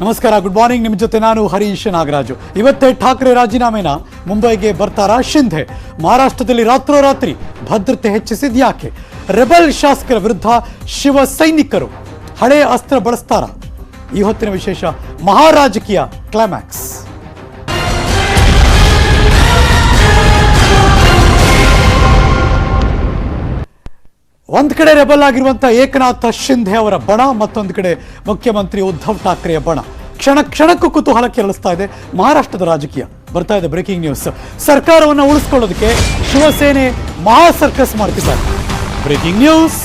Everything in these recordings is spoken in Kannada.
ನಮಸ್ಕಾರ ಗುಡ್ ಮಾರ್ನಿಂಗ್ ನಿಮ್ಮ ಜೊತೆ ನಾನು ಹರೀಶ್ ನಾಗರಾಜು. ಇವತ್ತೇ ಠಾಕ್ರೆ ರಾಜೀನಾಮೆನ ಮುಂಬೈಗೆ ಬರ್ತಾರಾ ಶಿಂಧೆ? ಮಹಾರಾಷ್ಟ್ರದಲ್ಲಿ ರಾತ್ರೋರಾತ್ರಿ ಭದ್ರತೆ ಹೆಚ್ಚಿಸಿದ ಯಾಕೆ? ರೆಬಲ್ ಶಾಸಕರ ವಿರುದ್ಧ ಶಿವ ಸೈನಿಕರು ಹಳೆ ಅಸ್ತ್ರ ಬಳಸ್ತಾರ? ಈ ಹೊತ್ತಿನ ವಿಶೇಷ ಮಹಾರಾಜಕೀಯ ಕ್ಲೈಮ್ಯಾಕ್ಸ್ ಒಂದ್ ಕಡೆ ರೆಬಲ್ ಆಗಿರುವಂಥ ಏಕನಾಥ ಶಿಂಧೆ ಅವರ ಬಣ, ಮತ್ತೊಂದು ಕಡೆ ಮುಖ್ಯಮಂತ್ರಿ ಉದ್ಧವ್ ಠಾಕ್ರೆಯ ಬಣ. ಕ್ಷಣ ಕ್ಷಣಕ್ಕೂ ಕುತೂಹಲ ಕೆರಳಿಸ್ತಾ ಇದೆ ಮಹಾರಾಷ್ಟ್ರದ ರಾಜಕೀಯ. ಬರ್ತಾ ಇದೆ ಬ್ರೇಕಿಂಗ್ ನ್ಯೂಸ್. ಸರ್ಕಾರವನ್ನು ಉಳಿಸ್ಕೊಳ್ಳೋದಕ್ಕೆ ಶಿವಸೇನೆ ಮಹಾ ಸರ್ಕಸ್ ಮಾಡ್ತಿದ್ದಾರೆ. Breaking news.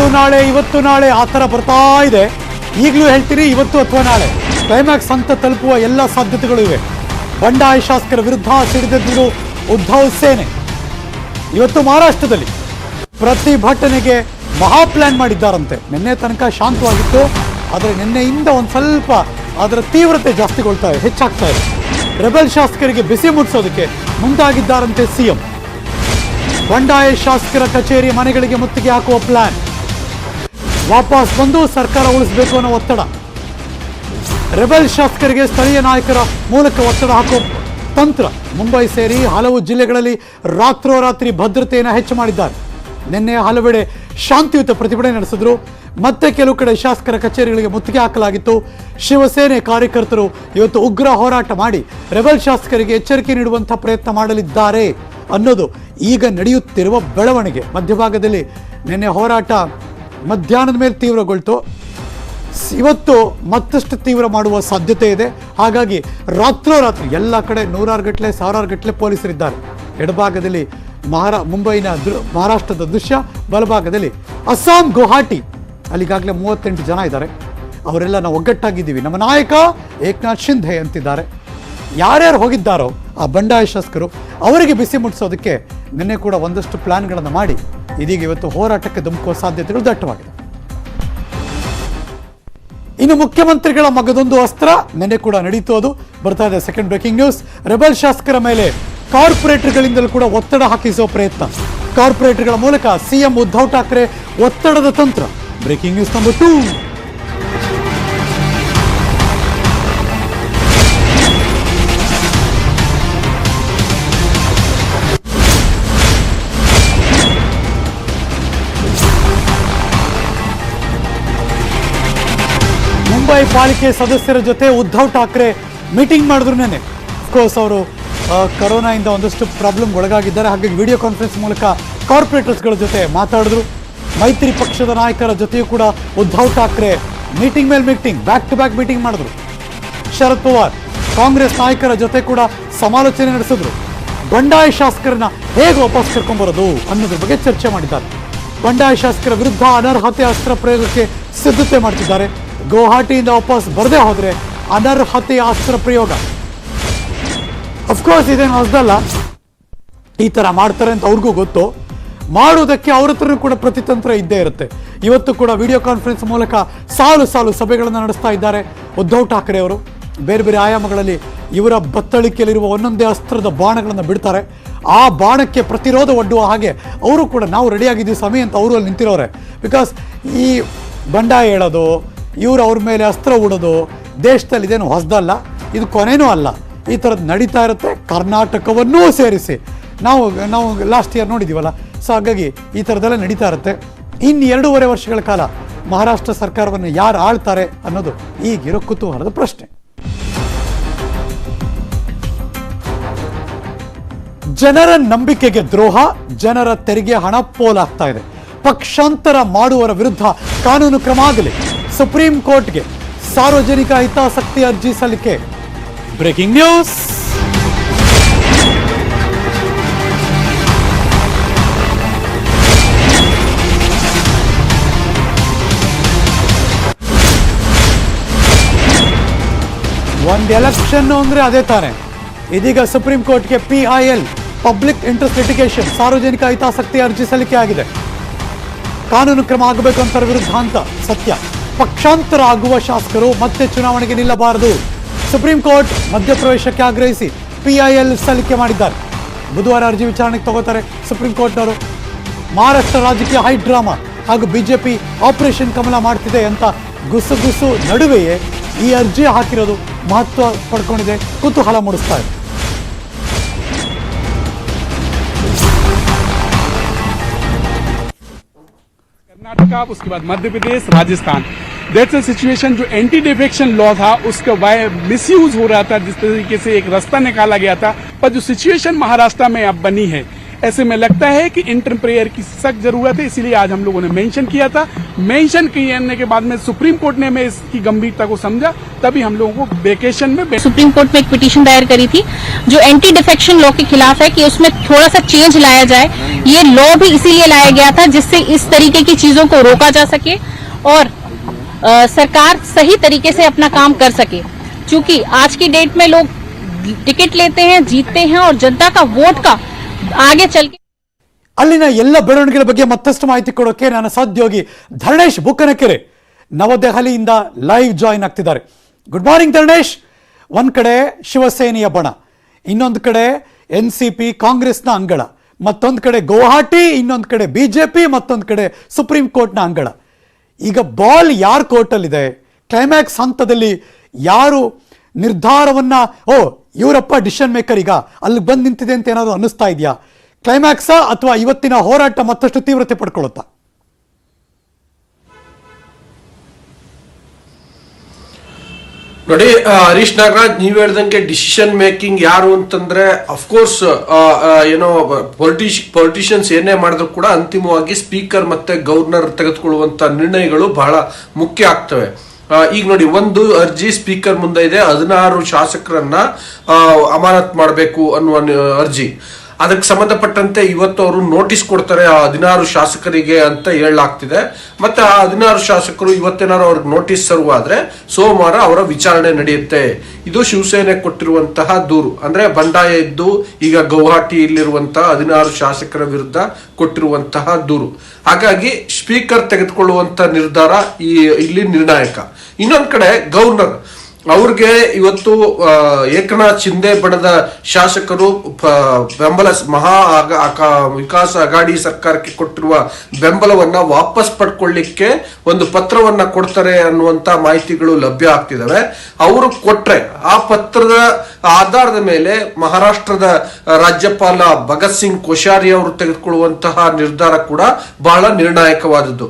ಇವತ್ತು ನಾಳೆ ಇವತ್ತು ನಾಳೆ ಆ ಥರ ಬರ್ತಾ ಇದೆ. ಈಗಲೂ ಹೇಳ್ತೀರಿ, ಇವತ್ತು ಅಥವಾ ನಾಳೆ. ಕ್ಲೈಮ್ಯಾಕ್ಸ್ ಅಂತ ತಲುಪುವ ಎಲ್ಲ ಸಾಧ್ಯತೆಗಳು ಇವೆ. ಬಂಡಾಯ ಶಾಸಕರ ವಿರುದ್ಧ ಸಿಡಿದೆದ್ದು ಉದ್ಧವ್ ಸೇನೆ. ಇವತ್ತು ಮಹಾರಾಷ್ಟ್ರದಲ್ಲಿ ಪ್ರತಿಭಟನೆಗೆ ಮಹಾ ಪ್ಲ್ಯಾನ್ ಮಾಡಿದ್ದಾರಂತೆ. ನಿನ್ನೆ ತನಕ ಶಾಂತವಾಗಿತ್ತು, ಆದರೆ ನಿನ್ನೆಯಿಂದ ಒಂದು ಸ್ವಲ್ಪ ಅದರ ತೀವ್ರತೆ ಜಾಸ್ತಿಗೊಳ್ತಾ ಇದೆ, ಹೆಚ್ಚಾಗ್ತಾ ಇದೆ. ರೆಬಲ್ ಶಾಸಕರಿಗೆ ಬಿಸಿ ಮುಟ್ಟಿಸೋದಕ್ಕೆ ಮುಂದಾಗಿದ್ದಾರಂತೆ ಸಿಎಂ. ಬಂಡಾಯ ಶಾಸಕರ ಕಚೇರಿ ಮನೆಗಳಿಗೆ ಮುತ್ತಿಗೆ ಹಾಕುವ ಪ್ಲಾನ್ ವಾಪಸ್ ಬಂದು ಸರ್ಕಾರ ಉಳಿಸಬೇಕು ಅನ್ನೋ ಒತ್ತಡ. ರೆಬಲ್ ಶಾಸಕರಿಗೆ ಸ್ಥಳೀಯ ನಾಯಕರ ಮೂಲಕ ಒತ್ತಡ ಹಾಕೋ ತಂತ್ರ. ಮುಂಬೈ ಸೇರಿ ಹಲವು ಜಿಲ್ಲೆಗಳಲ್ಲಿ ರಾತ್ರೋರಾತ್ರಿ ಭದ್ರತೆಯನ್ನು ಹೆಚ್ಚು ಮಾಡಿದ್ದಾರೆ. ನಿನ್ನೆ ಹಲವೆಡೆ ಶಾಂತಿಯುತ ಪ್ರತಿಭಟನೆ ನಡೆಸಿದ್ರು. ಮತ್ತೆ ಕೆಲವು ಕಡೆ ಶಾಸಕರ ಕಚೇರಿಗಳಿಗೆ ಮುತ್ತಿಗೆ ಹಾಕಲಾಗಿತ್ತು. ಶಿವಸೇನೆ ಕಾರ್ಯಕರ್ತರು ಇವತ್ತು ಉಗ್ರ ಹೋರಾಟ ಮಾಡಿ ರೆಬಲ್ ಶಾಸಕರಿಗೆ ಎಚ್ಚರಿಕೆ ನೀಡುವಂಥ ಪ್ರಯತ್ನ ಮಾಡಲಿದ್ದಾರೆ ಅನ್ನೋದು ಈಗ ನಡೆಯುತ್ತಿರುವ ಬೆಳವಣಿಗೆ. ಮಧ್ಯಭಾಗದಲ್ಲಿ ನಿನ್ನೆ ಹೋರಾಟ ಮಧ್ಯಾಹ್ನದ ಮೇಲೆ ತೀವ್ರಗೊಳ್ತು. ಇವತ್ತು ಮತ್ತಷ್ಟು ತೀವ್ರ ಮಾಡುವ ಸಾಧ್ಯತೆ ಇದೆ. ಹಾಗಾಗಿ ರಾತ್ರೋರಾತ್ರಿ ಎಲ್ಲ ಕಡೆ ನೂರಾರು ಗಟ್ಟಲೆ ಸಾವಿರಾರು ಗಟ್ಟಲೆ ಪೊಲೀಸರಿದ್ದಾರೆ. ಎಡಭಾಗದಲ್ಲಿ ಮಹಾರಾ, ಮುಂಬೈನ ದೃ, ಮಹಾರಾಷ್ಟ್ರದ ದೃಶ್ಯ, ಬಲಭಾಗದಲ್ಲಿ ಅಸ್ಸಾಂ ಗುವಾಹಟಿ. ಅಲ್ಲಿಗಾಗಲೇ ಮೂವತ್ತೆಂಟು ಜನ ಇದ್ದಾರೆ. ಅವರೆಲ್ಲ ನಾವು ಒಗ್ಗಟ್ಟಾಗಿದ್ದೀವಿ. ನಮ್ಮ ನಾಯಕ ಏಕನಾಥ್ ಶಿಂಧೆ ಅಂತಿದ್ದಾರೆ. ಯಾರ್ಯಾರು ಹೋಗಿದ್ದಾರೋ ಆ ಬಂಡಾಯ ಶಾಸಕರು, ಅವರಿಗೆ ಬಿಸಿ ಮುಟ್ಟಿಸೋದಕ್ಕೆ ನಿನ್ನೆ ಕೂಡ ಒಂದಷ್ಟು ಪ್ಲ್ಯಾನ್ಗಳನ್ನು ಮಾಡಿ ಇದೀಗ ಇವತ್ತು ಹೋರಾಟಕ್ಕೆ ಧುಮುಕುವ ಸಾಧ್ಯತೆಗಳು ದಟ್ಟವಾಗಿದೆ. ಇನ್ನು ಮುಖ್ಯಮಂತ್ರಿಗಳ ಮಗದೊಂದು ಅಸ್ತ್ರ ನೆನೆ ಕೂಡ ನಡೀತು ಅದು. ಬರ್ತಾ ಇದೆ ಸೆಕೆಂಡ್ ಬ್ರೇಕಿಂಗ್ ನ್ಯೂಸ್ ರೆಬಲ್ ಶಾಸಕರ ಮೇಲೆ ಕಾರ್ಪೊರೇಟರ್ಗಳಿಂದಲೂ ಕೂಡ ಒತ್ತಡ ಹಾಕಿಸುವ ಪ್ರಯತ್ನ. ಕಾರ್ಪೊರೇಟರ್ಗಳ ಮೂಲಕ ಸಿಎಂ ಉದ್ಧವ್ ಠಾಕ್ರೆ ಒತ್ತಡದ ತಂತ್ರ. Breaking news number two Mumbai ಪಾಲಿಕೆ ಸದಸ್ಯರ ಜೊತೆ ಉದ್ಧವ್ ಠಾಕ್ರೆ ಮೀಟಿಂಗ್ ಮಾಡಿದ್ರು ನೆನೆ ಕೋರ್ಸ್ ಅವರು ಕರೋನಾಯಿಂದ ಒಂದಷ್ಟು ಪ್ರಾಬ್ಲಮ್ ಒಳಗಾಗಿದ್ದಾರೆ. ಹಾಗಾಗಿ ವಿಡಿಯೋ ಕಾನ್ಫರೆನ್ಸ್ ಮೂಲಕ ಕಾರ್ಪೊರೇಟರ್ಸ್ಗಳ ಜೊತೆ ಮಾತಾಡಿದ್ರು. ಮೈತ್ರಿ ಪಕ್ಷದ ನಾಯಕರ ಜೊತೆಯೂ ಕೂಡ ಉದ್ಧವ್ ಠಾಕ್ರೆ ಮೀಟಿಂಗ್ ಮೇಲೆ meeting back to back meeting ಮಾಡಿದ್ರು. ಶರದ್ ಪವಾರ್, ಕಾಂಗ್ರೆಸ್ ನಾಯಕರ ಜೊತೆ ಕೂಡ ಸಮಾಲೋಚನೆ ನಡೆಸಿದ್ರು. ಬಂಡಾಯ ಶಾಸಕರನ್ನ ಹೇಗೆ ವಾಪಸ್ ಕರ್ಕೊಂಡ್ಬರೋದು ಅನ್ನೋದ್ರ ಬಗ್ಗೆ ಚರ್ಚೆ ಮಾಡಿದ್ದಾರೆ. ಬಂಡಾಯ ಶಾಸಕರ ವಿರುದ್ಧ ಅನರ್ಹತೆ ಅಸ್ತ್ರ ಪ್ರಯೋಗಕ್ಕೆ ಸಿದ್ಧತೆ ಮಾಡ್ತಿದ್ದಾರೆ. ಗುವಾಹಟಿಯಿಂದ ವಾಪಸ್ ಬರದೇ ಹೋದರೆ ಅನರ್ಹತೆಯ ಅಸ್ತ್ರ ಪ್ರಯೋಗ. ಅಫ್ಕೋರ್ಸ್ ಇದೇನು ಹೊಸದಲ್ಲ ಈ ಥರ ಮಾಡ್ತಾರೆ ಅಂತ ಅವ್ರಿಗೂ ಗೊತ್ತು. ಮಾಡುವುದಕ್ಕೆ ಅವ್ರ ಹತ್ರನೂ ಕೂಡ ಪ್ರತಿತಂತ್ರ ಇದ್ದೇ ಇರುತ್ತೆ. ಇವತ್ತು ಕೂಡ ವಿಡಿಯೋ ಕಾನ್ಫರೆನ್ಸ್ ಮೂಲಕ ಸಾಲು ಸಾಲು ಸಭೆಗಳನ್ನು ನಡೆಸ್ತಾ ಇದ್ದಾರೆ ಉದ್ಧವ್ ಠಾಕ್ರೆ ಅವರು. ಬೇರೆ ಬೇರೆ ಆಯಾಮಗಳಲ್ಲಿ ಇವರ ಬತ್ತಳಿಕೆಯಲ್ಲಿರುವ ಒಂದೊಂದೇ ಅಸ್ತ್ರದ ಬಾಣಗಳನ್ನು ಬಿಡ್ತಾರೆ. ಆ ಬಾಣಕ್ಕೆ ಪ್ರತಿರೋಧ ಒಡ್ಡುವ ಹಾಗೆ ಅವರು ಕೂಡ ನಾವು ರೆಡಿಯಾಗಿದ್ದೀವಿ ಸಮಯ ಅಂತ ಅವರು ಅಲ್ಲಿ ನಿಂತಿರೋರೆ. ಬಿಕಾಸ್ ಈ ಬಂಡಾಯ ಹೇಳೋದು ಇವರು ಅವ್ರ ಮೇಲೆ ಅಸ್ತ್ರ ಉಡೋದು ದೇಶದಲ್ಲಿ ಇದೇನು ಹೊಸದಲ್ಲ, ಇದು ಕೊನೆಯೂ ಅಲ್ಲ. ಈ ಥರದ್ದು ನಡೀತಾ ಇರುತ್ತೆ, ಕರ್ನಾಟಕವನ್ನೂ ಸೇರಿಸಿ. ನಾವು ನಾವು ಲಾಸ್ಟ್ ಇಯರ್ ನೋಡಿದ್ದೀವಲ್ಲ ಸೊ ಹಾಗಾಗಿ ಈ ಥರದ್ದೆಲ್ಲ ನಡೀತಾ ಇರುತ್ತೆ. ಇನ್ನು ಎರಡೂವರೆ ವರ್ಷಗಳ ಕಾಲ ಮಹಾರಾಷ್ಟ್ರ ಸರ್ಕಾರವನ್ನು ಯಾರು ಆಳ್ತಾರೆ ಅನ್ನೋದು ಈಗಿರೋ ಕುತೂಹಲದ ಪ್ರಶ್ನೆ. ಜನರ ನಂಬಿಕೆಗೆ ದ್ರೋಹ, ಜನರ ತೆರಿಗೆ ಹಣ ಪೋಲಾಗ್ತಾ ಇದೆ. ಪಕ್ಷಾಂತರ ಮಾಡುವವರ ವಿರುದ್ಧ ಕಾನೂನು ಕ್ರಮ ಆಗಲಿ. ಸುಪ್ರೀಂ ಕೋರ್ಟ್ಗೆ ಸಾರ್ವಜನಿಕ ಹಿತಾಸಕ್ತಿ ಅರ್ಜಿ ಸಲ್ಲಿಕೆ. Breaking news. ಒಂದು ಎಲೆಕ್ಷನ್ ಅಂದ್ರೆ ಅದೇ ತಾನೆ. ಇದೀಗ ಸುಪ್ರೀಂ ಕೋರ್ಟ್ಗೆ P I L public interest litigation ಸಾರ್ವಜನಿಕ ಹಿತಾಸಕ್ತಿ ಅರ್ಜಿ ಸಲ್ಲಿಕೆ ಆಗಿದೆ. ಕಾನೂನು ಕ್ರಮ ಆಗಬೇಕು ಅಂತರ ವಿರುದ್ಧ ಅಂತ ಸತ್ಯ. ಪಕ್ಷಾಂತರ ಆಗುವ ಶಾಸಕರು ಮತ್ತೆ ಚುನಾವಣೆಗೆ ನಿಲ್ಲಬಾರದು. ಸುಪ್ರೀಂ ಕೋರ್ಟ್ ಮಧ್ಯಪ್ರವೇಶಕ್ಕೆ ಆಗ್ರಹಿಸಿ ಪಿಐಎಲ್ ಸಲ್ಲಿಕೆ ಮಾಡಿದ್ದಾರೆ. ಬುಧವಾರ ಅರ್ಜಿ ವಿಚಾರಣೆಗೆ ತಗೋತಾರೆ ಸುಪ್ರೀಂ ಕೋರ್ಟ್ನವರು ಮಹಾರಾಷ್ಟ್ರ ರಾಜಕೀಯ ಹೈ ಡ್ರಾಮಾ ಹಾಗೂ ಬಿಜೆಪಿ ಆಪರೇಷನ್ ಕಮಲ ಮಾಡ್ತಿದೆ ಅಂತ ಗುಸುಗುಸು ನಡುವೆಯೇ ಈ ಅರ್ಜಿ ಹಾಕಿರೋದು ಮಹತ್ವ ಪಡ್ಕೊಂಡಿದೆ. ಕುತೂಹಲ ಮೂಡಿಸ್ತಾ ಇದೆ. कर्नाटका, उसके बाद Madhya Pradesh, Rajasthan. That's a situation जो एंटी डिफेक्शन लॉ था, उसका वाय मिस हो रहा था, जिस तरीके से एक रास्ता निकाला गया था। पर जो सिचुएशन महाराष्ट्र में अब बनी है ऐसे में लगता है कि इंटर प्रेयर की सख्त ज़रूरत है इसीलिए आज हम लोगों ने मेंशन किया था। मेंशन करने के बाद में सुप्रीम कोर्ट ने में इसकी गंभीरता को समझा तभी हम लोगों को वेकेशन में सुप्रीम कोर्ट में एक पिटीशन दायर करी थी जो एंटी डिफेक्शन लॉ के खिलाफ है कि उसमें थोड़ा सा चेंज लाया जाए। ये लॉ भी इसीलिए लाया गया था जिससे इस तरीके की चीज़ों को रोका जा सके और अ, सरकार सही तरीके से अपना काम कर सके। क्योंकि आज की डेट में लोग टिकट लेते हैं जीतते हैं और जनता का वोट का आगे चल के ಅಲ್ಲಿನ ಎಲ್ಲ ಬೆಳವಣಿಗೆಗಳ ಬಗ್ಗೆ ಮತ್ತಷ್ಟು ಮಾಹಿತಿ ಕೊಡೋಕೆ ನನ್ನ ಸಹೋದ್ಯೋಗಿ ಧರಣೇಶ್ ಬುಕ್ಕನಕೆರೆ ನವದೆಹಲಿಯಿಂದ ಲೈವ್ ಜಾಯಿನ್ ಆಗ್ತಿದ್ದಾರೆ ಗುಡ್ ಮಾರ್ನಿಂಗ್ ಧರಣೇಶ್ ಒಂದ್ ಕಡೆ ಶಿವಸೇನೆಯ ಬಣ ಇನ್ನೊಂದು ಕಡೆ ಎನ್ ಸಿ ಪಿ ಕಾಂಗ್ರೆಸ್ನ ಅಂಗಳ ಮತ್ತೊಂದು ಕಡೆ ಗುವಾಹಟಿ ಇನ್ನೊಂದು ಕಡೆ ಬಿಜೆಪಿ ಮತ್ತೊಂದು ಕಡೆ ಸುಪ್ರೀಂ ಕೋರ್ಟ್ನ ಅಂಗಳ ಈಗ ಬಾಲ್ ಯಾರ ಕೋರ್ಟಲ್ಲಿದೆ ಕ್ಲೈಮ್ಯಾಕ್ಸ್ ಹಂತದಲ್ಲಿ ಯಾರು ನಿರ್ಧಾರವನ್ನ, ಓ, ಇವರಪ್ಪ ಡಿಸಿಷನ್ ಮೇಕರ್ ಈಗ ಅಲ್ಲಿ ಬಂದು ನಿಂತಿದೆ ಅಂತ ಏನಾದರೂ ಅನ್ನಿಸ್ತಾ ಇದೆಯಾ? ಕ್ಲೈಮ್ಯಾಕ್ಸಾ ಅಥವಾ ಇವತ್ತಿನ ಹೋರಾಟ ಮತ್ತಷ್ಟು ತೀವ್ರತೆ ಪಡ್ಕೊಳ್ಳುತ್ತಾ? ನೋಡಿ ಹರೀಶ್ ನಾಗರಾಜ್, ನೀವ್ ಹೇಳ್ದಂಗೆ ಡಿಸಿಷನ್ ಮೇಕಿಂಗ್ ಯಾರು ಅಂತಂದ್ರೆ ಅಫ್ಕೋರ್ಸ್ ಏನೋ ಪೊಲಿಟಿಷ್ ಪೊಲಿಟಿಷಿಯನ್ಸ್ ಏನೇ ಮಾಡಿದ್ರು ಕೂಡ ಅಂತಿಮವಾಗಿ ಸ್ಪೀಕರ್ ಮತ್ತೆ ಗವರ್ನರ್ ತೆಗೆದುಕೊಳ್ಳುವಂತ ನಿರ್ಣಯಗಳು ಬಹಳ ಮುಖ್ಯ ಆಗ್ತವೆ. ಈಗ ನೋಡಿ ಒಂದು ಅರ್ಜಿ ಸ್ಪೀಕರ್ ಮುಂದೆ ಇದೆ ಹದಿನಾರು ಶಾಸಕರನ್ನ ಅಮಾನತ್ ಮಾಡಬೇಕು ಅನ್ನುವ ಅರ್ಜಿ. ಅದಕ್ಕೆ ಸಂಬಂಧಪಟ್ಟಂತೆ ಇವತ್ತು ಅವರು ನೋಟಿಸ್ ಕೊಡ್ತಾರೆ ಆ ಹದಿನಾರು ಶಾಸಕರಿಗೆ ಅಂತ ಹೇಳಲಾಗ್ತಿದೆ. ಮತ್ತೆ ಆ ಹದಿನಾರು ಶಾಸಕರು ಇವತ್ತೇನಾರು ಅವ್ರಿಗೆ ನೋಟಿಸ್ ಸರ್ವ್ ಆದ್ರೆ ಸೋಮವಾರ ಅವರ ವಿಚಾರಣೆ ನಡೆಯುತ್ತೆ. ಇದು ಶಿವಸೇನೆ ಕೊಟ್ಟಿರುವಂತಹ ದೂರು. ಅಂದ್ರೆ ಬಂಡಾಯ ಇದ್ದು ಈಗ ಗೌಹಾಟಿಯಲ್ಲಿರುವಂತಹ ಹದಿನಾರು ಶಾಸಕರ ವಿರುದ್ಧ ಕೊಟ್ಟಿರುವಂತಹ ದೂರು. ಹಾಗಾಗಿ ಸ್ಪೀಕರ್ ತೆಗೆದುಕೊಳ್ಳುವಂತ ನಿರ್ಧಾರ ಈ ಇಲ್ಲಿ ನಿರ್ಣಾಯಕ. ಇನ್ನೊಂದ್ ಕಡೆ ಗವರ್ನರ್ ಅವ್ರಿಗೆ ಇವತ್ತು ಏಕನಾಥ್ ಶಿಂದೆ ಬಣದ ಶಾಸಕರು ಬೆಂಬಲ ಮಹಾ ವಿಕಾಸ ಅಗಾಡಿ ಸರ್ಕಾರಕ್ಕೆ ಕೊಟ್ಟಿರುವ ಬೆಂಬಲವನ್ನ ವಾಪಸ್ ಪಡ್ಕೊಳ್ಳಿಕ್ಕೆ ಒಂದು ಪತ್ರವನ್ನ ಕೊಡ್ತಾರೆ ಅನ್ನುವಂತ ಮಾಹಿತಿಗಳು ಲಭ್ಯ ಆಗ್ತಿದಾವೆ. ಅವರು ಕೊಟ್ರೆ ಆ ಪತ್ರದ ಆಧಾರದ ಮೇಲೆ ಮಹಾರಾಷ್ಟ್ರದ ರಾಜ್ಯಪಾಲ ಭಗತ್ ಸಿಂಗ್ ಕೋಶ್ಯಾರಿ ಅವರು ತೆಗೆದುಕೊಳ್ಳುವಂತಹ ನಿರ್ಧಾರ ಕೂಡ ಬಹಳ ನಿರ್ಣಾಯಕವಾದದ್ದು.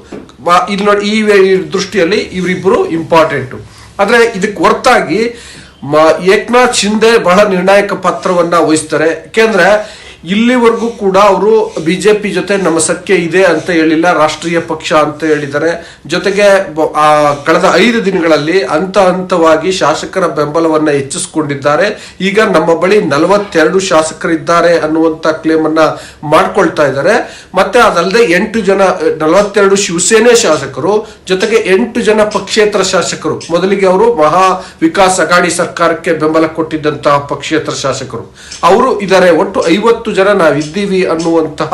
ಇಲ್ಲಿ ನೋಡಿ, ಈ ದೃಷ್ಟಿಯಲ್ಲಿ ಇವರಿಬ್ಬರು ಇಂಪಾರ್ಟೆಂಟ್ ಆದ್ರೆ ಇದಕ್ಕೆ ಹೊರತಾಗಿ ಮ- ಏಕನಾಥ್ ಶಿಂದೆ ಬಹಳ ನಿರ್ಣಾಯಕ ಪಾತ್ರವನ್ನು ವಹಿಸ್ತಾರೆ. ಯಾಕೆಂದ್ರೆ ಇಲ್ಲಿವರೆಗೂ ಕೂಡ ಅವರು ಬಿಜೆಪಿ ಜೊತೆ ನಮ್ಮ ಸಖ್ಯ ಇದೆ ಅಂತ ಹೇಳಿಲ್ಲ, ರಾಷ್ಟ್ರೀಯ ಪಕ್ಷ ಅಂತ ಹೇಳಿದ್ದಾರೆ. ಜೊತೆಗೆ ಕಳೆದ ಐದು ದಿನಗಳಲ್ಲಿ ಹಂತ ಹಂತವಾಗಿ ಶಾಸಕರ ಬೆಂಬಲವನ್ನ ಹೆಚ್ಚಿಸಿಕೊಂಡಿದ್ದಾರೆ. ಈಗ ನಮ್ಮ ಬಳಿ ನಲವತ್ತೆರಡು ಶಾಸಕರಿದ್ದಾರೆ ಅನ್ನುವಂತ ಕ್ಲೇಮ್ ಅನ್ನ ಮಾಡ್ಕೊಳ್ತಾ ಇದ್ದಾರೆ. ಮತ್ತೆ ಅದಲ್ಲದೆ ಎಂಟು ಜನ, ನಲವತ್ತೆರಡು ಶಿವಸೇನೆ ಶಾಸಕರು, ಜೊತೆಗೆ ಎಂಟು ಜನ ಪಕ್ಷೇತರ ಶಾಸಕರು. ಮೊದಲಿಗೆ ಅವರು ಮಹಾ ವಿಕಾಸ್ ಅಗಾಡಿ ಸರ್ಕಾರಕ್ಕೆ ಬೆಂಬಲ ಕೊಟ್ಟಿದ್ದಂತಹ ಪಕ್ಷೇತರ ಶಾಸಕರು. ಅವರು ಇದಾರೆ ಒಟ್ಟು ಐವತ್ತು ಜನ ನಾವಿದ್ದೀವಿ ಅನ್ನುವಂತಹ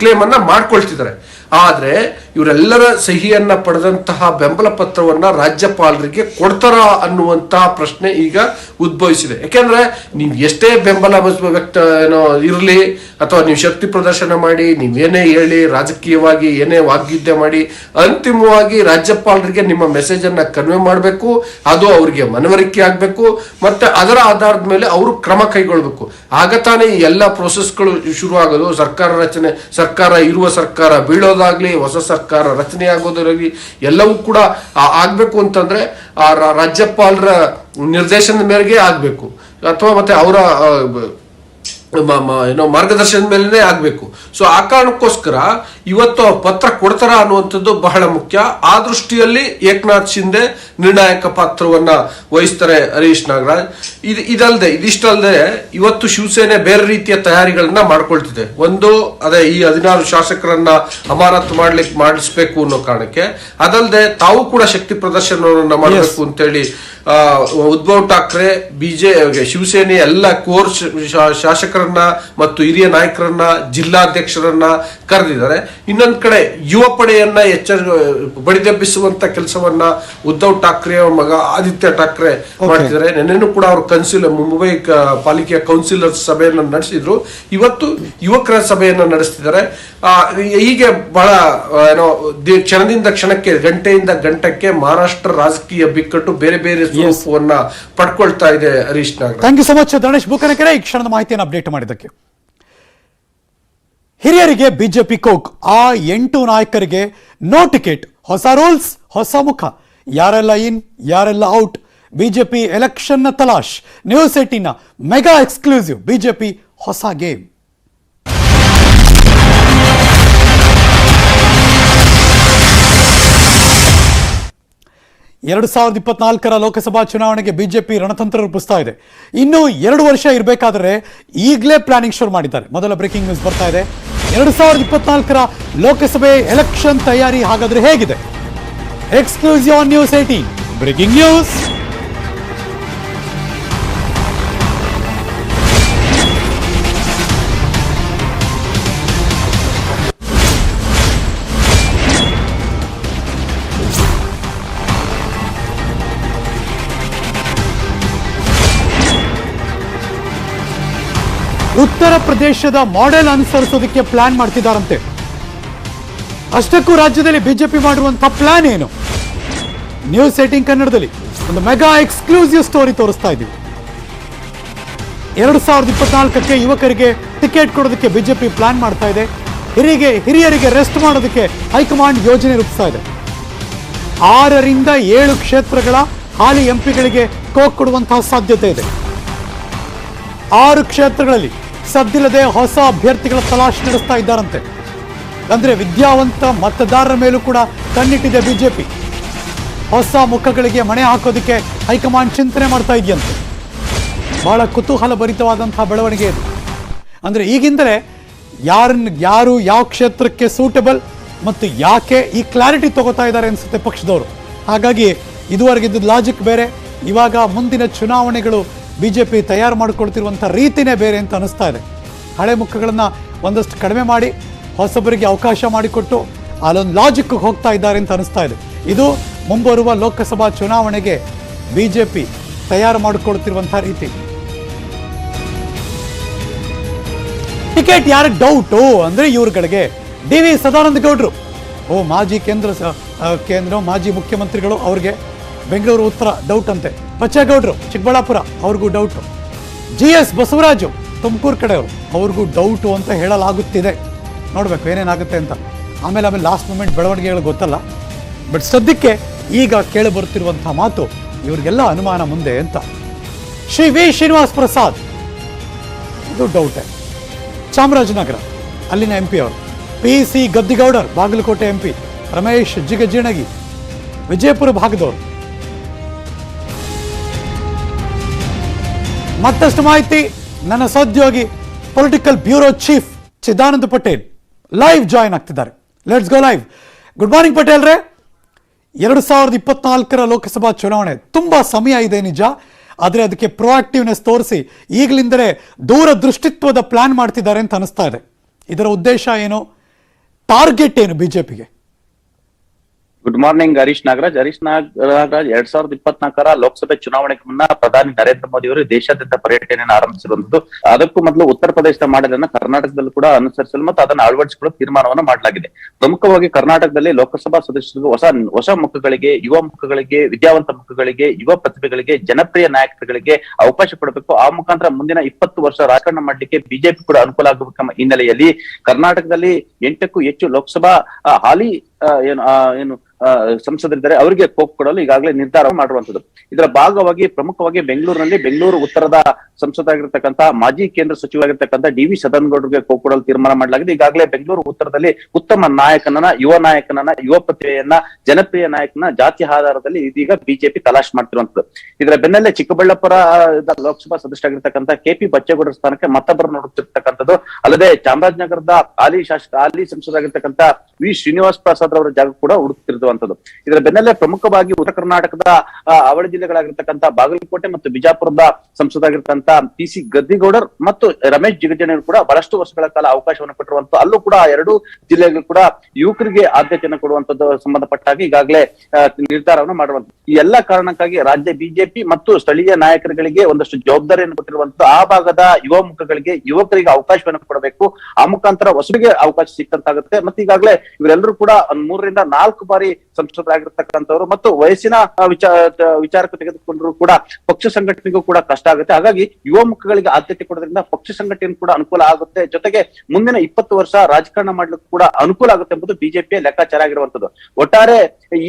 ಕ್ಲೇಮ್ ಅನ್ನ ಮಾಡ್ಕೊಳ್ತಿದ್ದಾರೆ. ಆದ್ರೆ ಇವರೆಲ್ಲರ ಸಹಿಯನ್ನ ಪಡೆದಂತಹ ಬೆಂಬಲ ಪತ್ರವನ್ನ ರಾಜ್ಯಪಾಲರಿಗೆ ಕೊಡ್ತಾರಾ ಅನ್ನುವಂತಹ ಪ್ರಶ್ನೆ ಈಗ ಉದ್ಭವಿಸಿದೆ. ಯಾಕೆಂದ್ರೆ ನೀವು ಎಷ್ಟೇ ಬೆಂಬಲ ವ್ಯಕ್ತ ಏನೋ ಇರಲಿ, ಅಥವಾ ನೀವು ಶಕ್ತಿ ಪ್ರದರ್ಶನ ಮಾಡಿ ನೀವೇನೇ ಹೇಳಿ, ರಾಜಕೀಯವಾಗಿ ಏನೇ ವಾಗ್ಯುದ್ಧ ಮಾಡಿ, ಅಂತಿಮವಾಗಿ ರಾಜ್ಯಪಾಲರಿಗೆ ನಿಮ್ಮ ಮೆಸೇಜ್ ಅನ್ನ ಕನ್ವೆ ಮಾಡಬೇಕು, ಅದು ಅವರಿಗೆ ಮನವರಿಕೆ ಆಗಬೇಕು, ಮತ್ತೆ ಅದರ ಆಧಾರದ ಮೇಲೆ ಅವರು ಕ್ರಮ ಕೈಗೊಳ್ಬೇಕು. ಆಗ ತಾನೇ ಈ ಎಲ್ಲ ಪ್ರೋಸೆಸ್ಗಳು ಶುರು ಆಗೋದು ಸರ್ಕಾರ ರಚನೆ, ಸರ್ಕಾರ ಇರುವ ಸರ್ಕಾರ ಬೀಳೋದಾಗ್ಲಿ, ಹೊಸ ಸರ್ಕಾರ ರಚನೆ ಎಲ್ಲವೂ ಕೂಡ ಆಗಬೇಕು ಅಂತಂದ್ರೆ ಆ ರಾಜ್ಯಪಾಲರ ನಿರ್ದೇಶನದ ಮೇರೆಗೆ ಆಗಬೇಕು. ಅಥವಾ ಮತ್ತೆ ಅವರ ಏನೋ ಮಾರ್ಗದರ್ಶನದ ಮೇಲೇ ಆಗ್ಬೇಕು. ಸೊ ಆ ಕಾರಣಕ್ಕೋಸ್ಕರ ಇವತ್ತು ಪತ್ರ ಕೊಡ್ತಾರ ಅನ್ನುವಂಥದ್ದು ಬಹಳ ಮುಖ್ಯ. ಆ ದೃಷ್ಟಿಯಲ್ಲಿ ಏಕನಾಥ್ ಶಿಂದೆ ನಿರ್ಣಾಯಕ ಪಾತ್ರವನ್ನ ವಹಿಸ್ತಾರೆ ಹರೀಶ್ ನಾಗರಾಜ್. ಇದು ಇದಲ್ಲದೆ ಇದಿಷ್ಟಲ್ಲದೆ ಇವತ್ತು ಶಿವಸೇನೆ ಬೇರೆ ರೀತಿಯ ತಯಾರಿಗಳನ್ನ ಮಾಡ್ಕೊಳ್ತಿದೆ. ಒಂದು ಅದೇ ಈ ಹದಿನಾರು ಶಾಸಕರನ್ನ ಅಮಾನತು ಮಾಡ್ಲಿಕ್ಕೆ ಮಾಡಿಸ್ಬೇಕು ಅನ್ನೋ ಕಾರಣಕ್ಕೆ. ಅದಲ್ಲದೆ ತಾವು ಕೂಡ ಶಕ್ತಿ ಪ್ರದರ್ಶನವನ್ನ ಮಾಡಬೇಕು ಅಂತೇಳಿ ಉದ್ಧವ್ ಠಾಕ್ರೆ ಬಿಜೆ ಶಿವಸೇನೆ ಎಲ್ಲ ಕೋರ್ ಶಾಸಕರನ್ನ ಮತ್ತು ಹಿರಿಯ ನಾಯಕರನ್ನ ಜಿಲ್ಲಾಧ್ಯಕ್ಷರನ್ನ ಕರೆದಿದ್ದಾರೆ. ಇನ್ನೊಂದ್ ಕಡೆ ಯುವ ಪಡೆಯನ್ನ ಎಚ್ಚರ ಬಡಿದೆಬ್ಬಿಸುವಂತ ಕೆಲಸವನ್ನ ಉದ್ಧವ್ ಠಾಕ್ರೆ ಅವರ ಮಗ ಆದಿತ್ಯ ಠಾಕ್ರೆ ಮಾಡ್ತಿದ್ದಾರೆ. ನೆನ್ನೆನೂ ಕೂಡ ಅವರು ಕೌನ್ಸಿಲ್ ಮುಂಬೈ ಪಾಲಿಕೆಯ ಕೌನ್ಸಿಲರ್ ಸಭೆಯನ್ನ ನಡೆಸಿದ್ರು. ಇವತ್ತು ಯುವಕರ ಸಭೆಯನ್ನ ನಡೆಸ್ತಿದ್ದಾರೆ. ಹೀಗೆ ಬಹಳ ಏನೋ ಕ್ಷಣದಿಂದ ಕ್ಷಣಕ್ಕೆ ಗಂಟೆಯಿಂದ ಗಂಟಕ್ಕೆ ಮಹಾರಾಷ್ಟ್ರ ರಾಜಕೀಯ ಬಿಕ್ಕಟ್ಟು ಬೇರೆ ಬೇರೆ ಸ್ವರೂಪವನ್ನ ಪಡ್ಕೊಳ್ತಾ ಇದೆ Harish Nag. Thank you so much Ganesh Bukkanakere ಈ ಕ್ಷಣದ ಮಾಹಿತಿಯನ್ನು ಅಪ್ಡೇಟ್ ಮಾಡಿದ್ದಕ್ಕೆ. ಹಿರಿಯರಿಗೆ ಬಿಜೆಪಿ ಕೋಕ್ ಆ ಎಂಟು ನಾಯಕರಿಗೆ ನೋ ಟಿಕೆಟ್ ಹೊಸ ರೂಲ್ಸ್ ಹೊಸ ಮುಖ. ಯಾರೆಲ್ಲ ಇನ್ ಯಾರೆಲ್ಲ ಔಟ್ ಬಿಜೆಪಿ ಎಲೆಕ್ಷನ್ನ ತಲಾಶ್. News eighteen mega exclusive BJP ಹೊಸ ಗೇಮ್ ಎರಡು ಸಾವಿರದ ಇಪ್ಪತ್ನಾಲ್ಕರ ಲೋಕಸಭಾ ಚುನಾವಣೆಗೆ ಬಿಜೆಪಿ ರಣತಂತ್ರ ರೂಪಿಸ್ತಾ ಇದೆ. ಇನ್ನು ಎರಡು ವರ್ಷ ಇರಬೇಕಾದ್ರೆ ಈಗಲೇ ಪ್ಲಾನಿಂಗ್ ಶುರು ಮಾಡಿದ್ದಾರೆ. ಮೊದಲ ಬ್ರೇಕಿಂಗ್ ನ್ಯೂಸ್ ಬರ್ತಾ ಇದೆ. ಎರಡು ಸಾವಿರದ ಇಪ್ಪತ್ನಾಲ್ಕರ ಲೋಕಸಭೆ ಎಲೆಕ್ಷನ್ ತಯಾರಿ ಹಾಗಾದ್ರೆ ಹೇಗಿದೆ? Exclusive news eighteen breaking news ಉತ್ತರ ಪ್ರದೇಶದ ಮಾಡೆಲ್ ಅನುಸರಿಸೋದಕ್ಕೆ ಪ್ಲಾನ್ ಮಾಡ್ತಿದ್ದಾರಂತೆ ಅಷ್ಟಕ್ಕೂ ರಾಜ್ಯದಲ್ಲಿ ಬಿಜೆಪಿ ಮಾಡಿರುವಂತಹ ಪ್ಲಾನ್ ಏನು? ನ್ಯೂಸ್ ಏಟಿಂಗ್ ಕನ್ನಡದಲ್ಲಿ ಒಂದು ಮೆಗಾ ಎಕ್ಸ್ಕ್ಲೂಸಿವ್ ಸ್ಟೋರಿ ತೋರಿಸ್ತಾ ಇದ್ದೀವಿ. ಎರಡು ಸಾವಿರದ ಇಪ್ಪತ್ನಾಲ್ಕಕ್ಕೆ ಯುವಕರಿಗೆ ಟಿಕೆಟ್ ಕೊಡೋದಕ್ಕೆ ಬಿಜೆಪಿ ಪ್ಲಾನ್ ಮಾಡ್ತಾ ಇದೆ. ಹಿರಿಗೆ, ಹಿರಿಯರಿಗೆ ರೆಸ್ಟ್ ಮಾಡೋದಕ್ಕೆ ಹೈಕಮಾಂಡ್ ಯೋಜನೆ ರೂಪಿಸ್ತಾ ಇದೆ. ಆರರಿಂದ ಏಳು ಕ್ಷೇತ್ರಗಳ ಹಾಲಿ ಎಂಪಿಗಳಿಗೆ ಕೋಕ್ ಕೊಡುವಂತಹ ಸಾಧ್ಯತೆ ಇದೆ. ಆರು ಕ್ಷೇತ್ರಗಳಲ್ಲಿ ಸದ್ದಿಲ್ಲದೆ ಹೊಸ ಅಭ್ಯರ್ಥಿಗಳ ತಲಾಶ್ ನಡೆಸ್ತಾ ಇದ್ದಾರಂತೆ. ಅಂದ್ರೆ ವಿದ್ಯಾವಂತ ಮತದಾರರ ಮೇಲೂ ಕೂಡ ಕಣ್ಣಿಟ್ಟಿದೆ ಬಿಜೆಪಿ. ಹೊಸ ಮುಖಗಳಿಗೆ ಮಣೆ ಹಾಕೋದಕ್ಕೆ ಹೈಕಮಾಂಡ್ ಚಿಂತನೆ ಮಾಡ್ತಾ ಇದೆಯಂತೆ. ಬಹಳ ಕುತೂಹಲ ಭರಿತವಾದಂತಹ ಬೆಳವಣಿಗೆ ಇದು. ಅಂದ್ರೆ ಈಗಿಂದಲೇ ಯಾರನ್ನ ಯಾರು ಯಾವ ಕ್ಷೇತ್ರಕ್ಕೆ ಸೂಟಬಲ್ ಮತ್ತು ಯಾಕೆ ಈ ಕ್ಲಾರಿಟಿ ತಗೋತಾ ಇದ್ದಾರೆ ಅನಿಸುತ್ತೆ ಪಕ್ಷದವರು. ಹಾಗಾಗಿ ಇದುವರೆಗಿದ್ದ ಲಾಜಿಕ್ ಬೇರೆ, ಇವಾಗ ಮುಂದಿನ ಚುನಾವಣೆಗಳು ಬಿಜೆಪಿ ತಯಾರು ಮಾಡಿಕೊಳ್ತಿರುವಂಥ ರೀತಿನೇ ಬೇರೆ ಅಂತ ಅನಿಸ್ತಾ ಇದೆ. ಹಳೆ ಮುಖಗಳನ್ನು ಒಂದಷ್ಟು ಕಡಿಮೆ ಮಾಡಿ, ಹೊಸಬರಿಗೆ ಅವಕಾಶ ಮಾಡಿಕೊಟ್ಟು, ಅಲ್ಲೊಂದು ಲಾಜಿಕ್ಗೆ ಹೋಗ್ತಾ ಇದ್ದಾರೆ ಅಂತ ಅನಿಸ್ತಾ ಇದೆ. ಇದು ಮುಂಬರುವ ಲೋಕಸಭಾ ಚುನಾವಣೆಗೆ ಬಿ ಜೆ ಪಿ ತಯಾರು ಮಾಡಿಕೊಳ್ತಿರುವಂಥ ರೀತಿ. ಟಿಕೆಟ್ ಯಾರಿಗೆ ಡೌಟು ಅಂದರೆ ಇವ್ರುಗಳಿಗೆ ಡಿ ವಿ ಸದಾನಂದ ಗೌಡರು. ಓ, ಮಾಜಿ ಕೇಂದ್ರ ಕೇಂದ್ರ, ಮಾಜಿ ಮುಖ್ಯಮಂತ್ರಿಗಳು ಅವ್ರಿಗೆ ಬೆಂಗಳೂರು ಉತ್ತರ ಡೌಟ್ ಅಂತೆ. ಬಚ್ಚೇಗೌಡರು, ಚಿಕ್ಕಬಳ್ಳಾಪುರ, ಅವ್ರಿಗೂ doubt G S Basavaraju, Tumakuru ಕಡೆಯವರು, ಅವ್ರಿಗೂ ಡೌಟು ಅಂತ ಹೇಳಲಾಗುತ್ತಿದೆ. ನೋಡಬೇಕು, ಏನೇನಾಗುತ್ತೆ ಅಂತ. ಆಮೇಲೆ ಆಮೇಲೆ ಲಾಸ್ಟ್ ಮೂಮೆಂಟ್ ಬೆಳವಣಿಗೆಗಳು ಗೊತ್ತಲ್ಲ. ಬಟ್ ಸದ್ಯಕ್ಕೆ ಈಗ ಕೇಳಿ ಬರುತ್ತಿರುವಂಥ ಮಾತು ಇವರಿಗೆಲ್ಲ ಅನುಮಾನ ಮುಂದೆ ಅಂತ. ಶ್ರೀ ವಿ ಶ್ರೀನಿವಾಸ್ ಪ್ರಸಾದ್. ಇದು ಡೌಟೇ ಚಾಮರಾಜನಗರ, ಅಲ್ಲಿನ ಎಂ ಪಿ ಅವರು. P C Gaddigoudar, Bagalkote M P Ramesh Jigajinagi, Vijayapura ಭಾಗದವರು. ಮತ್ತಷ್ಟು ಮಾಹಿತಿ ನನ್ನ ಸಹೋದ್ಯೋಗಿ political bureau chief Chidananda Patel live join ಆಗ್ತಿದ್ದಾರೆ. Let's go live good morning Patel ರೇ ಎರಡು ಸಾವಿರದ ಇಪ್ಪತ್ನಾಲ್ಕರ ಲೋಕಸಭಾ ಚುನಾವಣೆ ತುಂಬಾ ಸಮಯ ಇದೆ ನಿಜ. ಆದರೆ ಅದಕ್ಕೆ ಪ್ರೊಆಕ್ಟಿವ್ನೆಸ್ ತೋರಿಸಿ ಈಗಲಿಂದಲೇ ದೂರದೃಷ್ಟಿತ್ವದ ಪ್ಲಾನ್ ಮಾಡ್ತಿದ್ದಾರೆ ಅಂತ ಅನಿಸ್ತಾ ಇದೆ. ಇದರ ಉದ್ದೇಶ ಏನು? ಟಾರ್ಗೆಟ್ ಏನು ಬಿಜೆಪಿಗೆ ಗುಡ್ ಮಾರ್ನಿಂಗ್ ಹರೀಶ್ ನಾಗರಾಜ್ ಹರೀಶ್ ನಾಗರಾಜ್ ಎರಡ್ ಸಾವಿರದ ಇಪ್ಪತ್ನಾಲ್ಕರ ಲೋಕಸಭೆ ಚುನಾವಣೆಗೆ ಮುನ್ನ ಪ್ರಧಾನಿ ನರೇಂದ್ರ ಮೋದಿ ಅವರು ದೇಶಾದ್ಯಂತ ಪರ್ಯಟನೆಯನ್ನು ಆರಂಭಿಸಿರುವಂತದ್ದು. ಅದಕ್ಕೂ ಮೊದಲು ಉತ್ತರ ಪ್ರದೇಶದ ಮಾಡೆಲ್ ಕರ್ನಾಟಕದಲ್ಲೂ ಕೂಡ ಅನುಸರಿಸಲು ಮತ್ತು ಅದನ್ನು ಅಳವಡಿಸಿಕೊಳ್ಳಲು ತೀರ್ಮಾನವನ್ನು ಮಾಡಲಾಗಿದೆ. ಪ್ರಮುಖವಾಗಿ ಕರ್ನಾಟಕದಲ್ಲಿ ಲೋಕಸಭಾ ಸದಸ್ಯರು ಹೊಸ ಹೊಸ ಮುಖಗಳಿಗೆ, ಯುವ ಮುಖಗಳಿಗೆ, ವಿದ್ಯಾವಂತ ಮುಖಗಳಿಗೆ, ಯುವ ಪ್ರತಿಭೆಗಳಿಗೆ, ಜನಪ್ರಿಯ ನಾಯಕರುಗಳಿಗೆ ಅವಕಾಶ ಕೊಡಬೇಕು. ಆ ಮುಖಾಂತರ ಮುಂದಿನ ಇಪ್ಪತ್ತು ವರ್ಷ ರಾಜಕಾರಣ ಮಾಡಲಿಕ್ಕೆ ಬಿಜೆಪಿ ಕೂಡ ಅನುಕೂಲ ಆಗಬೇಕೆಂಬ ಹಿನ್ನೆಲೆಯಲ್ಲಿ ಕರ್ನಾಟಕದಲ್ಲಿ ಎಂಟಕ್ಕೂ ಹೆಚ್ಚು ಲೋಕಸಭಾ ಹಾಲಿ ಏನು ಏನು ಸಂಸದರಿದ್ದಾರೆ, ಅವರಿಗೆ ಕೋಪ್ ಕೊಡಲು ಈಗಾಗಲೇ ನಿರ್ಧಾರ ಮಾಡಿರುವಂತದ್ದು ಇದರ ಭಾಗವಾಗಿ ಪ್ರಮುಖವಾಗಿ ಬೆಂಗಳೂರಿನಲ್ಲಿ ಬೆಂಗಳೂರು ಉತ್ತರದ ಸಂಸದ ಆಗಿರತಕ್ಕಂತ ಮಾಜಿ ಕೇಂದ್ರ ಸಚಿವರಾಗಿರ್ತಕ್ಕಂಥ ಡಿ ವಿ ಸದಾನಗೌಡರಿಗೆ ಕೋಪ್ ಕೊಡಲು ತೀರ್ಮಾನ ಮಾಡಲಾಗಿದೆ. ಈಗಾಗಲೇ ಬೆಂಗಳೂರು ಉತ್ತರದಲ್ಲಿ ಉತ್ತಮ ನಾಯಕನನ್ನ, ಯುವ ನಾಯಕನನ್ನ ಯುವ ಪ್ರತಿಭೆಯನ್ನ ಜನಪ್ರಿಯ ನಾಯಕನ ಜಾತಿ ಆಧಾರದಲ್ಲಿ ಇದೀಗ ಬಿಜೆಪಿ ತಲಾಶ್ ಮಾಡ್ತಿರುವಂತದ್ದು ಇದರ ಬೆನ್ನಲ್ಲೇ ಚಿಕ್ಕಬಳ್ಳಾಪುರ ಲೋಕಸಭಾ ಸದಸ್ಯರಾಗಿರ್ತಕ್ಕಂಥ ಕೆ ಪಿ ಬಚ್ಚೇಗೌಡರ ಸ್ಥಾನಕ್ಕೆ ಮತ್ತೊಬ್ಬರು ನೋಡುತ್ತಿರ್ತಕ್ಕಂಥದ್ದು. ಅಲ್ಲದೆ ಚಾಮರಾಜನಗರದ ಹಾಲಿ ಶಾಸಕ ಹಾಲಿ ಸಂಸದರಾಗಿರ್ತಕ್ಕಂಥ ವಿ ಶ್ರೀನಿವಾಸ್ ಪ್ರಸಾದ್ ಅವರ ಜಾಗ ಕೂಡ ಹುಡುಕ್ತಿರುವಂತದ್ದು ಇದರ ಬೆನ್ನಲ್ಲೇ ಪ್ರಮುಖವಾಗಿ ಉತ್ತರ ಕರ್ನಾಟಕದ ಅವಳಿ ಜಿಲ್ಲೆಗಳಾಗಿರ್ತಕ್ಕಂಥ ಬಾಗಲಕೋಟೆ ಮತ್ತು ಬಿಜಾಪುರದ ಸಂಸದರಾಗಿರ್ತಕ್ಕಂಥ ಪಿ ಸಿ ಗದ್ದಿಗೌಡರ್ ಮತ್ತು ರಮೇಶ್ ಜಿಗಜನ ಕೂಡ ಬಹಳಷ್ಟು ವರ್ಷಗಳ ಕಾಲ ಅವಕಾಶವನ್ನು ಕೊಟ್ಟಿರುವಂತ ಅಲ್ಲೂ ಕೂಡ ಎರಡು ಜಿಲ್ಲೆಗಳು ಕೂಡ ಯುವಕರಿಗೆ ಆದ್ಯತೆಯನ್ನು ಕೊಡುವಂತದ್ದು ಸಂಬಂಧಪಟ್ಟಾಗಿ ಈಗಾಗಲೇ ನಿರ್ಧಾರವನ್ನು ಮಾಡುವಂತ ಈ ಎಲ್ಲ ಕಾರಣಕ್ಕಾಗಿ ರಾಜ್ಯ ಬಿಜೆಪಿ ಮತ್ತು ಸ್ಥಳೀಯ ನಾಯಕರುಗಳಿಗೆ ಒಂದಷ್ಟು ಜವಾಬ್ದಾರಿಯನ್ನು ಕೊಟ್ಟಿರುವಂತ ಆ ಭಾಗದ ಯುವ ಮುಖಗಳಿಗೆ ಯುವಕರಿಗೆ ಅವಕಾಶವನ್ನು ಕೊಡಬೇಕು. ಆ ಮುಖಾಂತರ ಹೊಸರಿಗೆ ಅವಕಾಶ ಸಿಕ್ಕಂತಾಗುತ್ತೆ. ಮತ್ತೆ ಈಗಾಗಲೇ ಇವರೆಲ್ಲರೂ ಕೂಡ ಒಂದ್ ಮೂರರಿಂದ ನಾಲ್ಕು ಬಾರಿ ಸಂಸದರಾಗಿರ್ತಕ್ಕಂಥವ್ರು ಮತ್ತು ವಯಸ್ಸಿನ ವಿಚಾರ ವಿಚಾರಕ್ಕೆ ತೆಗೆದುಕೊಂಡ್ರು ಕೂಡ ಪಕ್ಷ ಸಂಘಟನೆಗೂ ಕೂಡ ಕಷ್ಟ ಆಗುತ್ತೆ. ಹಾಗಾಗಿ ಯುವ ಮುಖಗಳಿಗೆ ಆದ್ಯತೆ ಕೊಡೋದ್ರಿಂದ ಪಕ್ಷ ಸಂಘಟನೆ ಕೂಡ ಅನುಕೂಲ ಆಗುತ್ತೆ. ಜೊತೆಗೆ ಮುಂದಿನ ಇಪ್ಪತ್ತು ವರ್ಷ ರಾಜಕಾರಣ ಮಾಡ್ಲಿಕ್ಕೆ ಕೂಡ ಅನುಕೂಲ ಆಗುತ್ತೆ ಎಂಬುದು ಬಿಜೆಪಿಯ ಲೆಕ್ಕಾಚಾರ ಆಗಿರುವಂತದ್ದು ಒಟ್ಟಾರೆ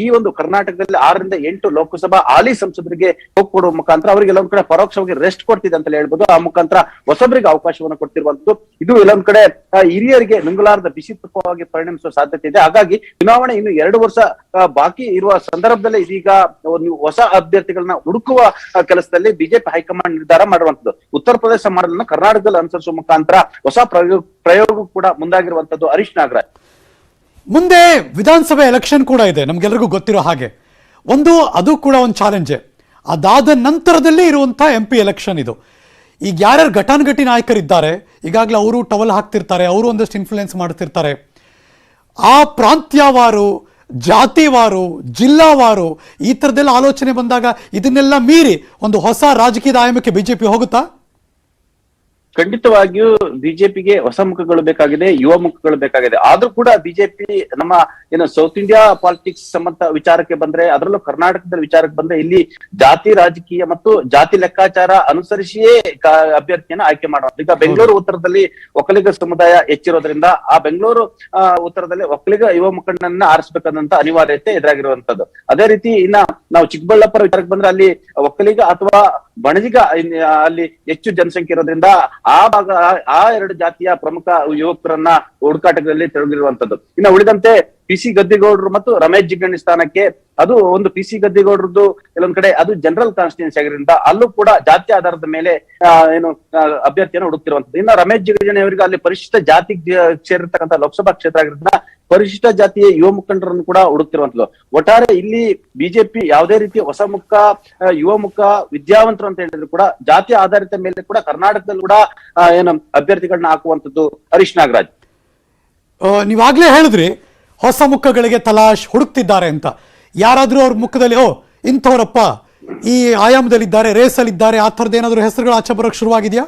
ಈ ಒಂದು ಕರ್ನಾಟಕದಲ್ಲಿ ಆರರಿಂದ ಎಂಟು ಲೋಕಸಭಾ ಹಾಲಿ ಸಂಸದರಿಗೆ ಕೊಡುವ ಮುಖಾಂತರ ಅವರಿಗೆ ಎಲ್ಲೊಂದು ಕಡೆ ಪರೋಕ್ಷವಾಗಿ ರೆಸ್ಟ್ ಕೊಡ್ತಿದೆ ಅಂತ ಹೇಳ್ಬೋದು. ಆ ಮುಖಾಂತರ ಹೊಸಬರಿಗೆ ಅವಕಾಶವನ್ನು ಕೊಡ್ತಿರುವಂತದ್ದು ಇದು ಎಲ್ಲೊಂದ್ ಕಡೆ ಹಿರಿಯರಿಗೆ ನುಂಗಲಾರದ ಬಿಸಿ ತುಪ್ಪವಾಗಿ ಪರಿಣಮಿಸುವ ಸಾಧ್ಯತೆ ಇದೆ. ಹಾಗಾಗಿ ಚುನಾವಣೆ ಇನ್ನು ಎರಡು ವರ್ಷ ಬಾಕಿ ಇರುವ ಸಂದರ್ಭದಲ್ಲೇ ಇದೀಗ ಹೊಸ ಅಭ್ಯರ್ಥಿಗಳನ್ನ ಹುಡುಕುವ ಕೆಲಸದಲ್ಲಿ ಬಿಜೆಪಿ ಹೈಕಮಾಂಡ್ ನಿರ್ಧಾರ ಮಾಡುವಂತದ್ದು ಉತ್ತರ ಪ್ರದೇಶ ಮಾಡಲನ್ನು ಕರ್ನಾಟಕದಲ್ಲಿ ಅನುಸರಿಸುವ ಮುಖಾಂತರ ಹೊಸ ಪ್ರಯೋಗ ಪ್ರಯೋಗ ಕೂಡ ಮುಂದಾಗಿರುವಂತದ್ದು ಹರೀಶ್ ನಾಗರಾಜ್. ಮುಂದೆ ವಿಧಾನಸಭೆ ಎಲೆಕ್ಷನ್ ಕೂಡ ಇದೆ, ನಮ್ಗೆಲ್ರಿಗೂ ಗೊತ್ತಿರೋ ಹಾಗೆ. ಒಂದು, ಅದು ಕೂಡ ಒಂದು ಚಾಲೆಂಜೆ ಅದಾದ ನಂತರದಲ್ಲೇ ಇರುವಂಥ ಎಂ ಪಿ ಎಲೆಕ್ಷನ್ ಇದು. ಈಗ ಯಾರ್ಯಾರು ಘಟಾನುಘಟಿ ನಾಯಕರಿದ್ದಾರೆ, ಈಗಾಗಲೇ ಅವರು ಟವಲ್ ಹಾಕ್ತಿರ್ತಾರೆ, ಅವರು ಒಂದಷ್ಟು ಇನ್ಫ್ಲುಯೆನ್ಸ್ ಮಾಡ್ತಿರ್ತಾರೆ. ಆ ಪ್ರಾಂತ್ಯವಾರು, ಜಾತಿವಾರು, ಜಿಲ್ಲಾವಾರು, ಈ ಥರದ್ದೆಲ್ಲ ಆಲೋಚನೆ ಬಂದಾಗ ಇದನ್ನೆಲ್ಲ ಮೀರಿ ಒಂದು ಹೊಸ ರಾಜಕೀಯದ ಆಯಾಮಕ್ಕೆ ಬಿಜೆಪಿ ಹೋಗುತ್ತಾ? ಖಂಡಿತವಾಗಿಯೂ ಬಿಜೆಪಿಗೆ ಹೊಸ ಮುಖಗಳು ಬೇಕಾಗಿದೆ, ಯುವ ಮುಖಗಳು ಬೇಕಾಗಿದೆ. ಆದ್ರೂ ಕೂಡ ಬಿಜೆಪಿ ನಮ್ಮ ಏನು ಸೌತ್ ಇಂಡಿಯಾ ಪಾಲಿಟಿಕ್ಸ್ ಸಂಬಂಧ ವಿಚಾರಕ್ಕೆ ಬಂದ್ರೆ, ಅದರಲ್ಲೂ ಕರ್ನಾಟಕದ ವಿಚಾರಕ್ಕೆ ಬಂದ್ರೆ ಇಲ್ಲಿ ಜಾತಿ ರಾಜಕೀಯ ಮತ್ತು ಜಾತಿ ಲೆಕ್ಕಾಚಾರ ಅನುಸರಿಸಿಯೇ ಅಭ್ಯರ್ಥಿಯನ್ನು ಆಯ್ಕೆ ಮಾಡುವಂತ ಈಗ ಬೆಂಗಳೂರು ಉತ್ತರದಲ್ಲಿ ಒಕ್ಕಲಿಗ ಸಮುದಾಯ ಹೆಚ್ಚಿರೋದ್ರಿಂದ ಆ ಬೆಂಗಳೂರು ಉತ್ತರದಲ್ಲಿ ಒಕ್ಕಲಿಗ ಯುವ ಮುಖಂಡನ್ನ ಆರಿಸಬೇಕಾದಂತ ಅನಿವಾರ್ಯತೆ ಎದುರಾಗಿರುವಂತದ್ದು. ಅದೇ ರೀತಿ ಇನ್ನ ನಾವು ಚಿಕ್ಕಬಳ್ಳಾಪುರ ವಿಚಾರಕ್ಕೆ ಬಂದ್ರೆ ಅಲ್ಲಿ ಒಕ್ಕಲಿಗ ಅಥವಾ ಬಣಜಿಗ ಅಲ್ಲಿ ಹೆಚ್ಚು ಜನಸಂಖ್ಯೆ ಇರೋದ್ರಿಂದ ಆ ಭಾಗ, ಆ- ಎರಡು ಜಾತಿಯ ಪ್ರಮುಖ ಯುವಕರನ್ನ ಹುಡುಕಾಟದಲ್ಲಿ ತೆರಳಿರುವಂತದ್ದು ಇನ್ನು ಉಳಿದಂತೆ ಪಿ ಸಿ ಗದ್ದಿಗೌಡರು ಮತ್ತು ರಮೇಶ್ ಜಿಗಣಿ ಸ್ಥಾನಕ್ಕೆ ಅದು ಒಂದು ಪಿ ಸಿ ಗದ್ದಿಗೌಡರದ್ದು, ಕೆಲವೊಂದ್ ಕಡೆ ಅದು ಜನರಲ್ ಕಾನ್ಸ್ಟಿಟ್ಯೂನ್ಸಿ ಆಗಿರೋದ್ರಿಂದ ಅಲ್ಲೂ ಕೂಡ ಜಾತಿ ಆಧಾರದ ಮೇಲೆ ಏನು ಅಭ್ಯರ್ಥಿಯನ್ನು ಹುಡುಕ್ತಿರುವಂತದ್ದು. ಇನ್ನು ರಮೇಶ್ ಜಿಗಣಿ ಅವರಿಗೆ ಅಲ್ಲಿ ಪರಿಶಿಷ್ಟ ಜಾತಿ ಸೇರಿರ್ತಕ್ಕಂಥ ಲೋಕಸಭಾ ಕ್ಷೇತ್ರ ಆಗಿರೋದ್ರಿಂದ ಪರಿಶಿಷ್ಟ ಜಾತಿಯ ಯುವ ಮುಖಂಡರನ್ನು ಕೂಡ ಹುಡುಕ್ತಿರುವಂತದ್ದು. ಒಟ್ಟಾರೆ ಇಲ್ಲಿ ಬಿಜೆಪಿ ಯಾವುದೇ ರೀತಿ ಹೊಸ ಮುಖ ಯುವ ಮುಖ, ವಿದ್ಯಾವಂತರು ಅಂತ ಹೇಳಿದ್ರು ಕೂಡ ಜಾತಿ ಆಧಾರಿತ ಮೇಲೆ ಕೂಡ ಕರ್ನಾಟಕದಲ್ಲಿ ಕೂಡ ಏನು ಅಭ್ಯರ್ಥಿಗಳನ್ನ ಹಾಕುವಂತದ್ದು ಹರೀಶ್ ನಾಗರಾಜ್. ನೀವಾಗ್ಲೇ ಹೇಳಿದ್ರಿ, ಹೊಸ ಮುಖಗಳಿಗೆ ತಲಾಶ್ ಹುಡುಕ್ತಿದ್ದಾರೆ ಅಂತ. ಯಾರಾದ್ರೂ ಅವ್ರ ಮುಖದಲ್ಲಿ, ಓ, ಇಂಥವ್ರಪ್ಪ ಈ ಆಯಾಮದಲ್ಲಿದ್ದಾರೆ, ರೇಸಲ್ಲಿದ್ದಾರೆ, ಆ ಥರದ್ದು ಏನಾದರೂ ಹೆಸರುಗಳು ಆಚೆ ಬರೋಕ್ ಶುರುವಾಗಿದೆಯಾ?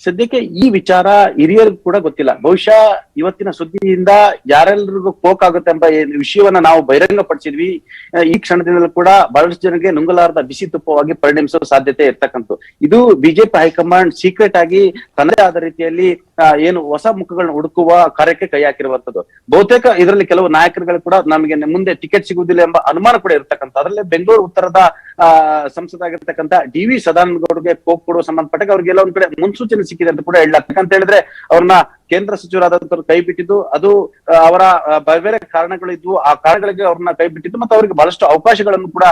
ಸದ್ಯಕ್ಕೆ ಈ ವಿಚಾರ ಹಿರಿಯರಿಗೂ ಕೂಡ ಗೊತ್ತಿಲ್ಲ. ಬಹುಶಃ ಇವತ್ತಿನ ಸುದ್ದಿಯಿಂದ ಯಾರೆಲ್ಲರಿಗೂ ಕೋಕ್ ಆಗುತ್ತೆ ಎಂಬ ವಿಷಯವನ್ನ ನಾವು ಬಹಿರಂಗ ಪಡಿಸಿದ್ವಿ ಈ ಕ್ಷಣದಿಂದಲೂ ಕೂಡ ಬಹಳಷ್ಟು ಜನರಿಗೆ ನುಂಗಲಾರದ ಬಿಸಿ ತುಪ್ಪವಾಗಿ ಪರಿಣಮಿಸುವ ಸಾಧ್ಯತೆ ಇರ್ತಕ್ಕಂಥ ಇದು ಬಿಜೆಪಿ ಹೈಕಮಾಂಡ್ ಸೀಕ್ರೆಟ್ ಆಗಿ ತನ್ನದೇ ಆದ ರೀತಿಯಲ್ಲಿ ಏನು ಹೊಸ ಮುಖಗಳನ್ನ ಹುಡುಕುವ ಕಾರ್ಯಕ್ಕೆ ಕೈ ಹಾಕಿರುವಂತದ್ದು ಬಹುತೇಕ ಇದರಲ್ಲಿ ಕೆಲವು ನಾಯಕರುಗಳು ಕೂಡ ನಮಗೆ ಮುಂದೆ ಟಿಕೆಟ್ ಸಿಗುವುದಿಲ್ಲ ಎಂಬ ಅನುಮಾನ ಕೂಡ ಇರ್ತಕ್ಕಂಥ ಅದರಲ್ಲಿ ಬೆಂಗಳೂರು ಉತ್ತರದ ಸಂಸದ ಆಗಿರ್ತಕ್ಕಂಥ ಡಿ ವಿ ಸದಾನಂದ ಗೌಡ್ಗೆ ಕೋಕ್ ಕೊಡುವ ಸಂಬಂಧಪಟ್ಟಾಗ ಅವ್ರಿಗೆಲ್ಲ ಒಂದ್ ಕಡೆ ಮುನ್ಸೂಚನೆ ಸಿಕ್ಕಿದೆ ಅಂತ ಕೂಡ ಹೇಳಲಾಗ್ತದೆ ಯಾಕಂತ ಹೇಳಿದ್ರೆ ಅವ್ರನ್ನ ಕೇಂದ್ರ ಸಚಿವರಾದಂತವ್ರು ಕೈ ಬಿಟ್ಟಿದ್ದು ಅದು ಅವರ ಬೇರೆ ಕಾರಣಗಳಿದ್ವು ಕಾರಣಗಳು ಆ ಕಾರಣಗಳಿಗೆ ಅವ್ರನ್ನ ಕೈ ಬಿಟ್ಟಿದ್ದು ಮತ್ತು ಅವರಿಗೆ ಬಹಳಷ್ಟು ಅವಕಾಶಗಳನ್ನು ಕೂಡ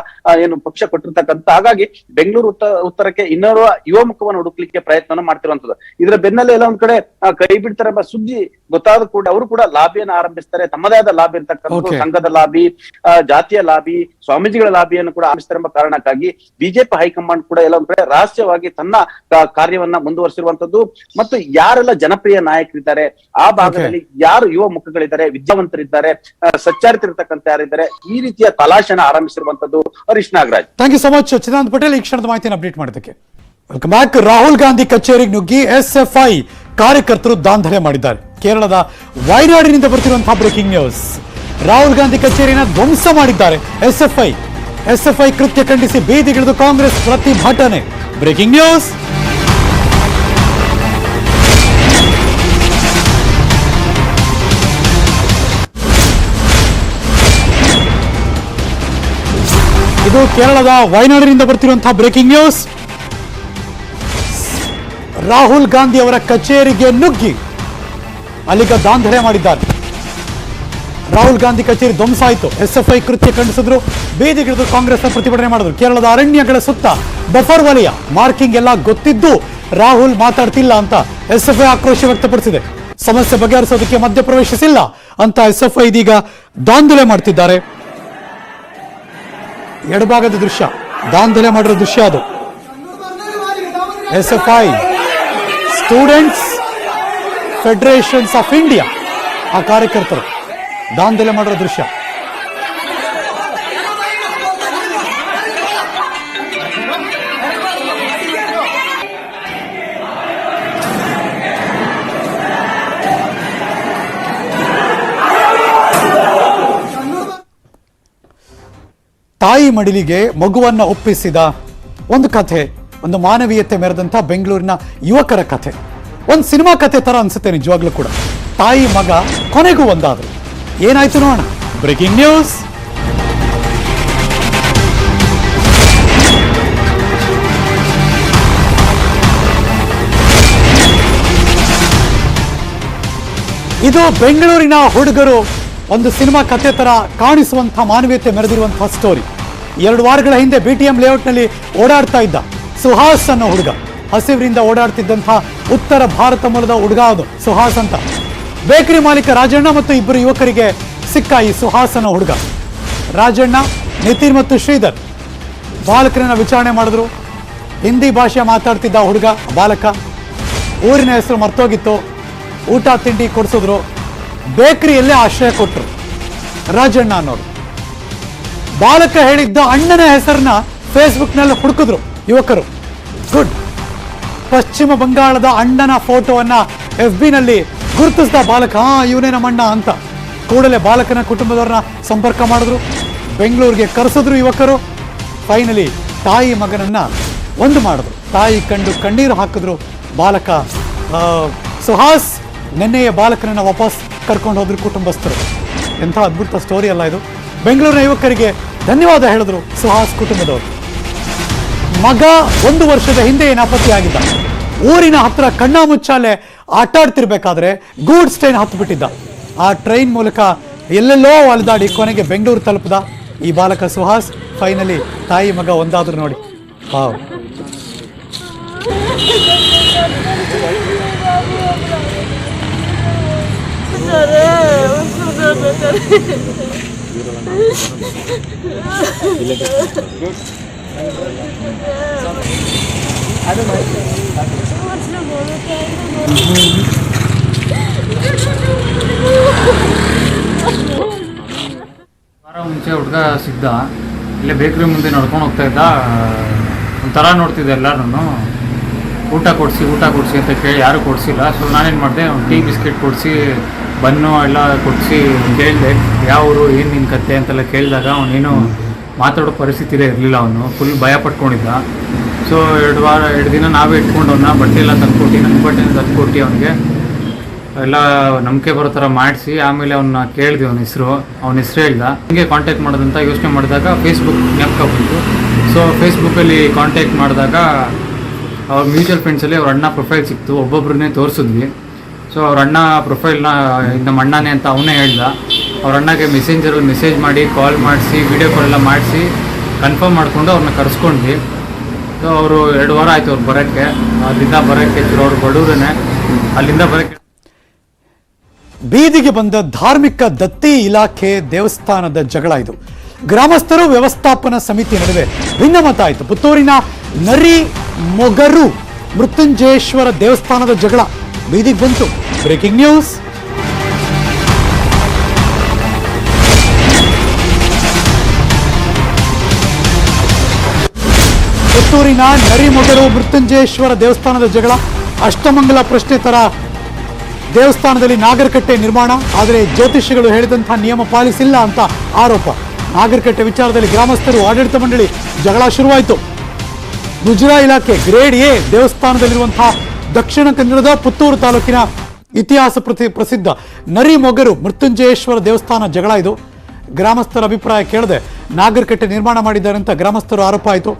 ಏನು ಪಕ್ಷ ಕೊಟ್ಟಿರ್ತಕ್ಕಂಥ ಹಾಗಾಗಿ ಬೆಂಗಳೂರು ಉತ್ತರ ಉತ್ತರಕ್ಕೆ ಇನ್ನೋರ್ವ ಯುವ ಮುಖವನ್ನು ಹುಡುಕ್ಲಿಕ್ಕೆ ಪ್ರಯತ್ನ ಮಾಡ್ತಿರುವಂತದ್ದು. ಇದರ ಬೆನ್ನಲ್ಲೇ ಎಲ್ಲ ಒಂದ್ ಕಡೆ ಕೈ ಬಿಡ್ತಾರೆ ಎಂಬ ಸುದ್ದಿ ಗೊತ್ತಾದ ಕೂಡ ಅವರು ಕೂಡ ಲಾಬಿಯನ್ನು ಆರಂಭಿಸ್ತಾರೆ. ತಮ್ಮದೇ ಆದ ಲಾಬಿ ಇರ್ತಕ್ಕಂಥ ಸಂಘದ ಲಾಬಿ ಜಾತಿಯ ಲಾಬಿ ಸ್ವಾಮೀಜಿಗಳ ಲಾಬಿಯನ್ನು ಕೂಡ ಆರಂಭಿಸ್ತಾರೆ ಎಂಬ ಕಾರಣಕ್ಕಾಗಿ ಬಿಜೆಪಿ ಹೈಕಮಾಂಡ್ ಕೂಡ ಎಲ್ಲ ಒಂದ್ ಕಡೆ ರಹಸ್ಯವಾಗಿ ತನ್ನ ಕಾರ್ಯವನ್ನ ಮುಂದುವರಿಸಿರುವಂತದ್ದು. ಮತ್ತು ಯಾರೆಲ್ಲ ಜನಪ್ರಿಯ ನಾಯಕರಿದ್ದಾರೆ ಆ ಭಾಗದಲ್ಲಿ ಯಾರು ಯುವ ಮುಖಗಳಿದ್ದಾರೆ ವಿದ್ಯಾವಂತರಿದ್ದಾರೆ ಸಚ್ಚಾರಿತರಿರ್ತಕ್ಕಂಥ ಯಾರಿದ್ದಾರೆ ಈ ರೀತಿಯ ತಲಾಶನ ಆರಂಭಿಸಿರುವಂತದ್ದು Harish Nagaraj. Thank you so much Chidananda Patel. ಈ ಕ್ಷಣದ ಮಾಹಿತಿಯನ್ನು ಅಪ್ಡೇಟ್ ಮಾಡೋದಕ್ಕೆ ವೆಲ್ಕಮ್ ಬ್ಯಾಕ್ ರಾಹುಲ್ ಗಾಂಧಿ ಕಚೇರಿಗೆ ನುಗ್ಗಿ ಎಸ್ ಎಫ್ ಐ ಕಾರ್ಯಕರ್ತರು ದಾಂಧಲೆ ಮಾಡಿದ್ದಾರೆ. ಕೇರಳದ ವಯನಾಡಿನಿಂದ ಬರ್ತಿರುವಂತಹ ಬ್ರೇಕಿಂಗ್ ನ್ಯೂಸ್ ರಾಹುಲ್ ಗಾಂಧಿ ಕಚೇರಿನ ಧ್ವಂಸ ಮಾಡಿದ್ದಾರೆ S F I S F I ಕೃತ್ಯ ಖಂಡಿಸಿ ಬೀದಿಗಿಳಿದು ಕಾಂಗ್ರೆಸ್ ಪ್ರತಿಭಟನೆ. ಬ್ರೇಕಿಂಗ್ ನ್ಯೂಸ್ ಇದು ಕೇರಳದ ವಯನಾಡಿನಿಂದ ಬರ್ತಿರುವಂತಹ ಬ್ರೇಕಿಂಗ್ ನ್ಯೂಸ್ ರಾಹುಲ್ ಗಾಂಧಿ ಅವರ ಕಚೇರಿಗೆ ನುಗ್ಗಿ ಅಲ್ಲಿಗ ದಾಂಧಲೆ ಮಾಡಿದ್ದಾರೆ. ರಾಹುಲ್ ಗಾಂಧಿ ಕಚೇರಿ ಧ್ವಂಸ ಆಯಿತು. ಎಸ್ ಎಫ್ ಐ ಕೃತ್ಯ ಖಂಡಿಸಿದ್ರು. ಬೀದಿಗಿಳಿದು ಕಾಂಗ್ರೆಸ್ನ ಪ್ರತಿಭಟನೆ ಮಾಡಿದ್ರು. ಕೇರಳದ ಅರಣ್ಯಗಳ ಸುತ್ತ ಬಫರ್ ವಲಯ ಮಾರ್ಕಿಂಗ್ ಎಲ್ಲ ಗೊತ್ತಿದ್ದು ರಾಹುಲ್ ಮಾತಾಡ್ತಿಲ್ಲ ಅಂತ ಎಸ್ ಎಫ್ ಐ ಆಕ್ರೋಶ ವ್ಯಕ್ತಪಡಿಸಿದೆ. ಸಮಸ್ಯೆ ಬಗೆಹರಿಸೋದಕ್ಕೆ ಮಧ್ಯಪ್ರವೇಶಿಸಿಲ್ಲ ಅಂತ ಎಸ್ ಎಫ್ ಐ ಇದೀಗ ದಾಂಧಲೆ ಮಾಡ್ತಿದ್ದಾರೆ. ಎಡಭಾಗದ ದೃಶ್ಯ. ದಾಂಧಲೆ ಮಾಡಿರೋ ದೃಶ್ಯ ಅದು. S F I students federations of India ಆ ಕಾರ್ಯಕರ್ತರು. ದಾಂಧಲೆ ಮಾಡಿರೋ ದೃಶ್ಯ. ತಾಯಿ ಮಡಿಲಿಗೆ ಮಗುವನ್ನ ಒಪ್ಪಿಸಿದ ಒಂದು ಕಥೆ, ಒಂದು ಮಾನವೀಯತೆ ಮೆರೆದಂಥ ಬೆಂಗಳೂರಿನ ಯುವಕರ ಕಥೆ. ಒಂದು ಸಿನಿಮಾ ಕಥೆ ತರ ಅನ್ಸುತ್ತೆ ನಿಜವಾಗ್ಲೂ ಕೂಡ. ತಾಯಿ ಮಗ ಕೊನೆಗೂ ಒಂದಾದ್ರು. ಏನಾಯ್ತು ನೋಡೋಣ. Breaking news. ಇದು ಬೆಂಗಳೂರಿನ ಹುಡುಗರು ಒಂದು ಸಿನಿಮಾ ಕತೆ ಥರ ಕಾಣಿಸುವಂಥ ಮಾನವೀಯತೆ ಮೆರೆದಿರುವಂಥ ಸ್ಟೋರಿ ಎರಡು ವಾರಗಳ ಹಿಂದೆ ಬಿ ಟಿ ಎಂ ಲೇಔಟ್ನಲ್ಲಿ ಓಡಾಡ್ತಾ ಇದ್ದ ಸುಹಾಸ್ ಅನ್ನೋ ಹುಡುಗ. ಹಸಿವರಿಂದ ಓಡಾಡ್ತಿದ್ದಂಥ ಉತ್ತರ ಭಾರತ ಮೂಲದ ಹುಡುಗ ಅದು, ಸುಹಾಸ್ ಅಂತ. ಬೇಕರಿ ಮಾಲೀಕ ರಾಜಣ್ಣ ಮತ್ತು ಇಬ್ಬರು ಯುವಕರಿಗೆ ಸಿಕ್ಕ ಈ ಸುಹಾಸ್ ಅನ್ನೋ ಹುಡುಗ. ರಾಜಣ್ಣ, ನಿತಿನ್ ಮತ್ತು ಶ್ರೀಧರ್. ಬಾಲಕರನ್ನ ವಿಚಾರಣೆ ಮಾಡಿದ್ರು. ಹಿಂದಿ ಭಾಷೆ ಮಾತಾಡ್ತಿದ್ದ ಹುಡುಗ, ಬಾಲಕ. ಊರಿನ ಹೆಸರು ಮರ್ತೋಗಿತ್ತು. ಊಟ, ತಿಂಡಿ ಕೊಡಿಸಿದ್ರು. ಬೇಕರಿಯಲ್ಲೇ ಆಶ್ರಯ ಕೊಟ್ಟರು ರಾಜಣ್ಣ ಅನ್ನೋರು ಬಾಲಕ ಹೇಳಿದ್ದ ಅಣ್ಣನ ಹೆಸರನ್ನ ಫೇಸ್ಬುಕ್ನಲ್ಲಿ ಹುಡುಕಿದ್ರು ಯುವಕರು. ಗುಡ್. ಪಶ್ಚಿಮ ಬಂಗಾಳದ ಅಣ್ಣನ ಫೋಟೋವನ್ನ ಎಫ್ ಬಿನಲ್ಲಿ ಗುರುತಿಸಿದ ಬಾಲಕ ಹಾ ಇವನೇ ನಮ್ಮ ಅಣ್ಣ ಅಂತ ಕೂಡಲೇ ಬಾಲಕನ ಕುಟುಂಬದವ್ರನ್ನ ಸಂಪರ್ಕ ಮಾಡಿದ್ರು. ಬೆಂಗಳೂರಿಗೆ ಕರೆಸಿದ್ರು ಯುವಕರು. ಫೈನಲಿ ತಾಯಿ ಮಗನನ್ನ ಒಂದು ಮಾಡಿದ್ರು. ತಾಯಿ ಕಂಡು ಕಣ್ಣೀರು ಹಾಕಿದ್ರು ಬಾಲಕ. ಸುಹಾಸ್, ನಿನ್ನೆಯ ಬಾಲಕನನ್ನು ವಾಪಸ್ ಕರ್ಕೊಂಡು ಹೋದ್ರು ಕುಟುಂಬಸ್ಥರು. ಎಂಥ ಅದ್ಭುತ ಸ್ಟೋರಿ ಅಲ್ಲ ಇದು. ಬೆಂಗಳೂರಿನ ಯುವಕರಿಗೆ ಧನ್ಯವಾದ ಹೇಳಿದ್ರು ಸುಹಾಸ್ ಕುಟುಂಬದವರು. ಮಗ ಒಂದು ವರ್ಷದ ಹಿಂದೆ ನಾಪತ್ತೆಯಾಗಿದ್ದ. ಊರಿನ ಹತ್ರ ಕಣ್ಣಾಮುಚ್ಚಾಲೆ ಆಟ ಆಡ್ತಿರ್ಬೇಕಾದ್ರೆ ಗೂಡ್ಸ್ ಟ್ರೈನ್ ಹತ್ತು ಬಿಟ್ಟಿದ್ದ ಆ ಟ್ರೈನ್ ಮೂಲಕ ಎಲ್ಲೆಲ್ಲೋ ಅಲೆದಾಡಿ ಕೊನೆಗೆ ಬೆಂಗಳೂರು ತಲುಪಿದ ಈ ಬಾಲಕ ಸುಹಾಸ್. ಫೈನಲಿ ತಾಯಿ ಮಗ ಒಂದಾದ್ರು ನೋಡಿ. ವಾರ ಮುಂಚೆ ಹುಡುಗ ಸಿದ್ದ. ಇಲ್ಲೇ ಬೇಕ್ರಿ ಮುಂದೆ ನಡ್ಕೊಂಡು ಹೋಗ್ತಾ ಇದ್ದ. ಒಂಥರ ನೋಡ್ತಿದ್ದೆ ಎಲ್ಲರೂ ಊಟ ಕೊಡಿಸಿ ಊಟ ಕೊಡಿಸಿ ಅಂತ ಕೇಳಿ ಯಾರು ಕೊಡಿಸಿಲ್ಲ. ಸೊ ನಾನೇನು ಮಾಡಿದೆ, ಒಂದು ಟೀ, ಬಿಸ್ಕೆಟ್ ಕೊಡಿಸಿ ಬನ್ನು ಎಲ್ಲ ಕೊಡಿಸಿ ಕೇಳಿದೆ ಯಾವರು ಏನು ನಿನ್ನ ಕತೆ? ಅಂತೆಲ್ಲ ಕೇಳಿದಾಗ ಅವನೇನು ಮಾತಾಡೋ ಪರಿಸ್ಥಿತಿಲೇ ಇರಲಿಲ್ಲ ಅವನು. ಫುಲ್ ಭಯ ಪಟ್ಕೊಂಡಿದ್ದ. ಸೊ ಎರಡು ವಾರ, ಎರಡು ದಿನ ನಾವೇ ಇಟ್ಕೊಂಡು ಅವನ್ನ ಬಟ್ಟೆ ಎಲ್ಲ ತಂದ್ಕೊಟ್ಟು ನನ್ನ ಬಟ್ಟೆನ ತಂದ್ಕೊಟ್ಟು ಅವನಿಗೆ ಎಲ್ಲ ನಂಬಿಕೆ ಬರೋ ಥರ ಮಾಡಿಸಿ, ಆಮೇಲೆ ಅವನ್ನ ಕೇಳಿದ್ವಿ ಅವನ ಹೆಸರು. ಅವನ ಹೆಸರು ಹೇಳ್ದ ಹಿಂಗೆ ಕಾಂಟ್ಯಾಕ್ಟ್ ಮಾಡೋದಂತ ಯೋಚನೆ ಮಾಡಿದಾಗ ಫೇಸ್ಬುಕ್ ಜ್ಞಾಪಕ ಬಂತು. ಸೊ ಫೇಸ್ಬುಕ್ಕಲ್ಲಿ ಕಾಂಟ್ಯಾಕ್ಟ್ ಮಾಡಿದಾಗ ಅವ್ರ ಮ್ಯೂಚುವಲ್ ಫ್ರೆಂಡ್ಸಲ್ಲಿ ಅವ್ರ ಅಣ್ಣ ಪ್ರೊಫೈಲ್ ಸಿಕ್ತು. ಒಬ್ಬೊಬ್ರನ್ನೇ ತೋರಿಸಿದ್ವಿ. ಸೊ ಅವ್ರ ಅಣ್ಣ ಪ್ರೊಫೈಲ್ನ ನಮ್ಮ ಅಣ್ಣನೇ ಅಂತ ಅವನೇ ಹೇಳ್ದ. ಅವ್ರ ಅಣ್ಣಗೆ ಮೆಸೇಂಜರಲ್ಲಿ ಮೆಸೇಜ್ ಮಾಡಿ ಕಾಲ್ ಮಾಡಿಸಿ ವಿಡಿಯೋ ಕಾಲ್ ಎಲ್ಲ ಮಾಡಿಸಿ ಕನ್ಫರ್ಮ್ ಮಾಡಿಕೊಂಡು ಅವ್ರನ್ನ ಕರೆಸ್ಕೊಂಡ್ವಿ. ಸೊ ಅವರು ಎರಡು ವಾರ ಆಯಿತು ಅವ್ರು ಬರೋಕ್ಕೆ. ಅಲ್ಲಿಂದ ಬರೋಕ್ಕೆ ಅವ್ರು ಬಡವ್ರನ್ನೇ ಅಲ್ಲಿಂದ ಬರೋಕ್ಕೆ ಬೀದಿಗೆ ಬಂದ ಧಾರ್ಮಿಕ ದತ್ತಿ ಇಲಾಖೆ ದೇವಸ್ಥಾನದ ಜಗಳ ಇದು. ಗ್ರಾಮಸ್ಥರು ವ್ಯವಸ್ಥಾಪನಾ ಸಮಿತಿ ನಡುವೆ ಭಿನ್ನಮತ ಆಯಿತು. ಪುತ್ತೂರಿನ ನರಿ ಮೊಗರು ಮೃತ್ಯುಂಜಯೇಶ್ವರ ದೇವಸ್ಥಾನದ ಜಗಳ. ಬೀದಿಗೆ ಬಂತು. ಬ್ರೇಕಿಂಗ್ ನ್ಯೂಸ್ ಪುತ್ತೂರಿನ ನರಿಮೊಗರು ಮೃತ್ಯುಂಜಯೇಶ್ವರ ದೇವಸ್ಥಾನದ ಜಗಳ. ಅಷ್ಟಮಂಗಲ ಪ್ರಶ್ನೆ ತರ ದೇವಸ್ಥಾನದಲ್ಲಿ ನಾಗರಕಟ್ಟೆ ನಿರ್ಮಾಣ. ಆದರೆ ಜ್ಯೋತಿಷಿಗಳು ಹೇಳಿದಂತಹ ನಿಯಮ ಪಾಲಿಸಿಲ್ಲ ಅಂತ ಆರೋಪ. ನಾಗರಕಟ್ಟೆ ವಿಚಾರದಲ್ಲಿ ಗ್ರಾಮಸ್ಥರು ಆಡಳಿತ ಮಂಡಳಿ ಜಗಳ ಶುರುವಾಯಿತು. ಮುಜರಾ ಇಲಾಖೆ ಗ್ರೇಡ್ ಎ ದೇವಸ್ಥಾನದಲ್ಲಿರುವಂತಹ ದಕ್ಷಿಣ ಕನ್ನಡದ ಪುತ್ತೂರು ತಾಲೂಕಿನ ಇತಿಹಾಸ ಪ್ರತಿ ಪ್ರಸಿದ್ಧ ನರಿ ಮೊಗರು ಮೃತ್ಯುಂಜಯೇಶ್ವರ ದೇವಸ್ಥಾನ ಜಗಳ ಇದು. ಗ್ರಾಮಸ್ಥರ ಅಭಿಪ್ರಾಯ ಕೇಳದೆ ನಾಗರಕಟ್ಟೆ ನಿರ್ಮಾಣ ಮಾಡಿದ್ದಾರೆ ಅಂತ ಗ್ರಾಮಸ್ಥರು ಆರೋಪ ಆಯಿತು.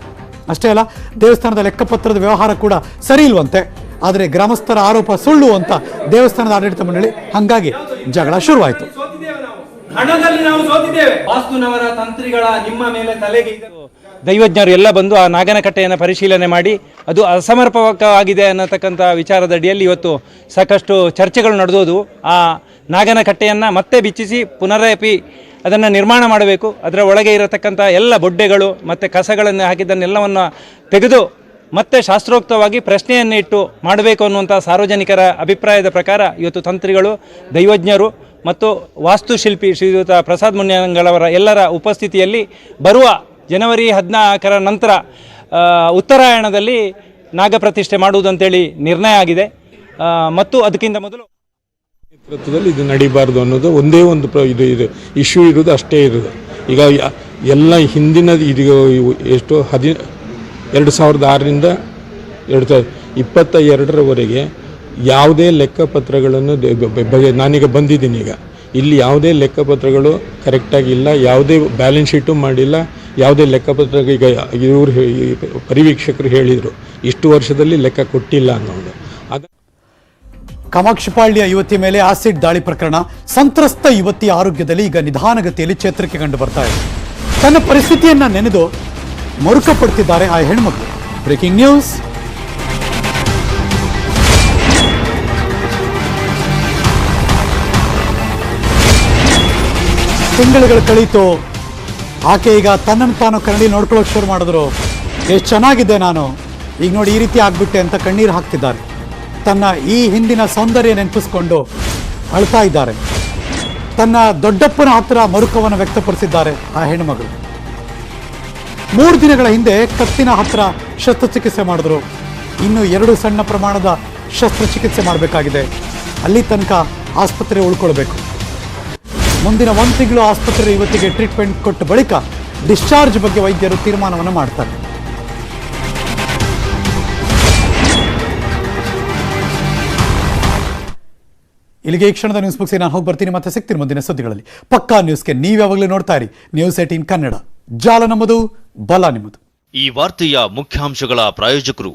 ಅಷ್ಟೇ ಅಲ್ಲ, ದೇವಸ್ಥಾನದ ಲೆಕ್ಕಪತ್ರದ ವ್ಯವಹಾರ ಕೂಡ ಸರಿ ಇಲ್ವಂತೆ. ಆದರೆ ಗ್ರಾಮಸ್ಥರ ಆರೋಪ ಸುಳ್ಳು ಅಂತ ದೇವಸ್ಥಾನದ ಆಡಳಿತ ಮಂಡಳಿ ಹಂಗಾಗಿ ಜಗಳ ಶುರುವಾಯಿತು. ಹಣದಲ್ಲಿ ನಾವು. ಸೋತಿದ್ದೇವೆ. ವಾಸ್ತುನವರ ತಂತ್ರಿಗಳ ನಿಮ್ಮ ಮೇಲೆ ತಲೆಗೆ ದೈವಜ್ಞರು ಎಲ್ಲ ಬಂದು ಆ ನಾಗನಕಟ್ಟೆಯನ್ನು ಪರಿಶೀಲನೆ ಮಾಡಿ ಅದು ಅಸಮರ್ಪಕವಾಗಿದೆ ಅನ್ನತಕ್ಕಂಥ ವಿಚಾರದಡಿಯಲ್ಲಿ ಇವತ್ತು ಸಾಕಷ್ಟು ಚರ್ಚೆಗಳು ನಡೆದೋದು. ಆ ನಾಗನಕಟ್ಟೆಯನ್ನು ಮತ್ತೆ ಬಿಚ್ಚಿಸಿ ಪುನರಪಿ ಅದನ್ನು ನಿರ್ಮಾಣ ಮಾಡಬೇಕು. ಅದರ ಒಳಗೆ ಇರತಕ್ಕಂಥ ಎಲ್ಲ ಬೊಡ್ಡೆಗಳು ಮತ್ತು ಕಸಗಳನ್ನು ಹಾಕಿದ್ದನ್ನೆಲ್ಲವನ್ನು ತೆಗೆದು ಮತ್ತೆ ಶಾಸ್ತ್ರೋಕ್ತವಾಗಿ ಪ್ರಶ್ನೆಯನ್ನು ಇಟ್ಟು ಮಾಡಬೇಕು ಅನ್ನುವಂಥ ಸಾರ್ವಜನಿಕರ ಅಭಿಪ್ರಾಯದ ಪ್ರಕಾರ ಇವತ್ತು ತಂತ್ರಿಗಳು, ದೈವಜ್ಞರು ಮತ್ತು ವಾಸ್ತುಶಿಲ್ಪಿ ಶ್ರೀಯುತ ಪ್ರಸಾದ್ ಮುನ್ಯಂಗಳವರ ಎಲ್ಲರ ಉಪಸ್ಥಿತಿಯಲ್ಲಿ ಬರುವ ಜನವರಿ ಹದಿನಾಲ್ಕರ ನಂತರ ಉತ್ತರಾಯಣದಲ್ಲಿ ನಾಗಪ್ರತಿಷ್ಠೆ ಮಾಡುವುದಂತೇಳಿ ನಿರ್ಣಯ ಆಗಿದೆ. ಮತ್ತು ಅದಕ್ಕಿಂತ ಮೊದಲು ನೇತೃತ್ವದಲ್ಲಿ ಇದು ನಡಿಬಾರ್ದು ಅನ್ನೋದು ಒಂದೇ ಒಂದು ಪ್ರ ಇದು ಇದು. ಇಶ್ಯೂ ಇರೋದು ಅಷ್ಟೇ ಇರೋದು ಈಗ ಎಲ್ಲ ಹಿಂದಿನ ಇದು ಎಷ್ಟು ಹದಿ ಎರಡು ಸಾವಿರದ ಆರರಿಂದ ಎರಡು ಸಾವಿರದ ಇಪ್ಪತ್ತ ಎರಡರವರೆಗೆ ಯಾವುದೇ ಲೆಕ್ಕಪತ್ರಗಳನ್ನು ನಾನೀಗ ಬಂದಿದ್ದೀನಿ ಈಗ. ಇಲ್ಲಿ ಯಾವುದೇ ಲೆಕ್ಕಪತ್ರಗಳು ಕರೆಕ್ಟಾಗಿ ಇಲ್ಲ, ಯಾವುದೇ ಬ್ಯಾಲೆನ್ಸ್ ಶೀಟು ಮಾಡಿಲ್ಲ ಯಾವುದೇ ಲೆಕ್ಕಪತ್ರ ಈಗ ಇವರು ಪರಿವೀಕ್ಷಕರು ಹೇಳಿದರು. ಇಷ್ಟು ವರ್ಷದಲ್ಲಿ ಲೆಕ್ಕ ಕೊಟ್ಟಿಲ್ಲ ಅನ್ನೋದು. ಅದು ಕಾಮಾಕ್ಷಿಪಾಳ್ಯ ಯುವತಿ ಮೇಲೆ ಆಸಿಡ್ ದಾಳಿ ಪ್ರಕರಣ. ಸಂತ್ರಸ್ತ ಯುವತಿ ಆರೋಗ್ಯದಲ್ಲಿ ಈಗ ನಿಧಾನಗತಿಯಲ್ಲಿ ಚೇತರಿಕೆ ಕಂಡು ಬರ್ತಾ ಇದೆ. ತನ್ನ ಪರಿಸ್ಥಿತಿಯನ್ನ ನೆನೆದು ಮರುಕ ಪಡ್ತಿದ್ದಾರೆ ಆ ಹೆಣ್ಮಕ್ಳು. Breaking news. ತಿಂಗಳುಗಳು ಕಳೀತು. ಆಕೆ ಈಗ ತನ್ನನ್ನು ತಾನು ಕನ್ನಡಿ ನೋಡ್ಕೊಳ್ಳೋಕೆ ಶುರು ಮಾಡಿದ್ರು. ಎಷ್ಟು ಚೆನ್ನಾಗಿದೆ ನಾನು. ಈಗ ನೋಡಿ ಈ ರೀತಿ ಆಗ್ಬಿಟ್ಟೆ ಅಂತ ಕಣ್ಣೀರು ಹಾಕ್ತಿದ್ದಾರೆ. ತನ್ನ ಈ ಹಿಂದಿನ ಸೌಂದರ್ಯ ನೆನಪಿಸ್ಕೊಂಡು ಅಳ್ತಾ ಇದ್ದಾರೆ. ತನ್ನ ದೊಡ್ಡಪ್ಪನ ಹತ್ರ ಮರುಕವನ್ನು ವ್ಯಕ್ತಪಡಿಸಿದ್ದಾರೆ ಆ ಹೆಣ್ಣುಮಗಳು. ಮೂರು ದಿನಗಳ ಹಿಂದೆ ಕತ್ತಿನ ಹತ್ರ ಶಸ್ತ್ರಚಿಕಿತ್ಸೆ ಮಾಡಿದ್ರು. ಇನ್ನು ಎರಡು ಸಣ್ಣ ಪ್ರಮಾಣದ ಶಸ್ತ್ರಚಿಕಿತ್ಸೆ ಮಾಡಬೇಕಾಗಿದೆ. ಅಲ್ಲಿ ತನಕ ಆಸ್ಪತ್ರೆ ಉಳ್ಕೊಳ್ಬೇಕು. ಮುಂದಿನ ಒಂದು ತಿಂಗಳು ಆಸ್ಪತ್ರೆ ಇವತ್ತಿಗೆ ಟ್ರೀಟ್ಮೆಂಟ್ ಕೊಟ್ಟ ಬಳಿಕ ಡಿಸ್ಚಾರ್ಜ್ ಬಗ್ಗೆ ವೈದ್ಯರು ತೀರ್ಮಾನವನ್ನು ಮಾಡ್ತಾರೆ. ಇಲ್ಲಿಗೆ ಈ ಕ್ಷಣದ ನ್ಯೂಸ್ ಮುಗಿಸಿ ನಾನು ಹೋಗಿ ಬರ್ತೀನಿ. ಮತ್ತೆ ಸಿಗ್ತೀನಿ ಮುಂದಿನ ಸುದ್ದಿಗಳಲ್ಲಿ. ಪಕ್ಕಾ ನ್ಯೂಸ್ಗೆ ನೀವು ಯಾವಾಗಲೂ ನೋಡ್ತಾ ಇರಿ. News eighteen Kannada. ಜಾಲ ನಮ್ಮದು ಬಲ ನಿಮ್ಮದು. ಈ ವಾರ್ತೆಯ ಮುಖ್ಯಾಂಶಗಳ ಪ್ರಾಯೋಜಕರು.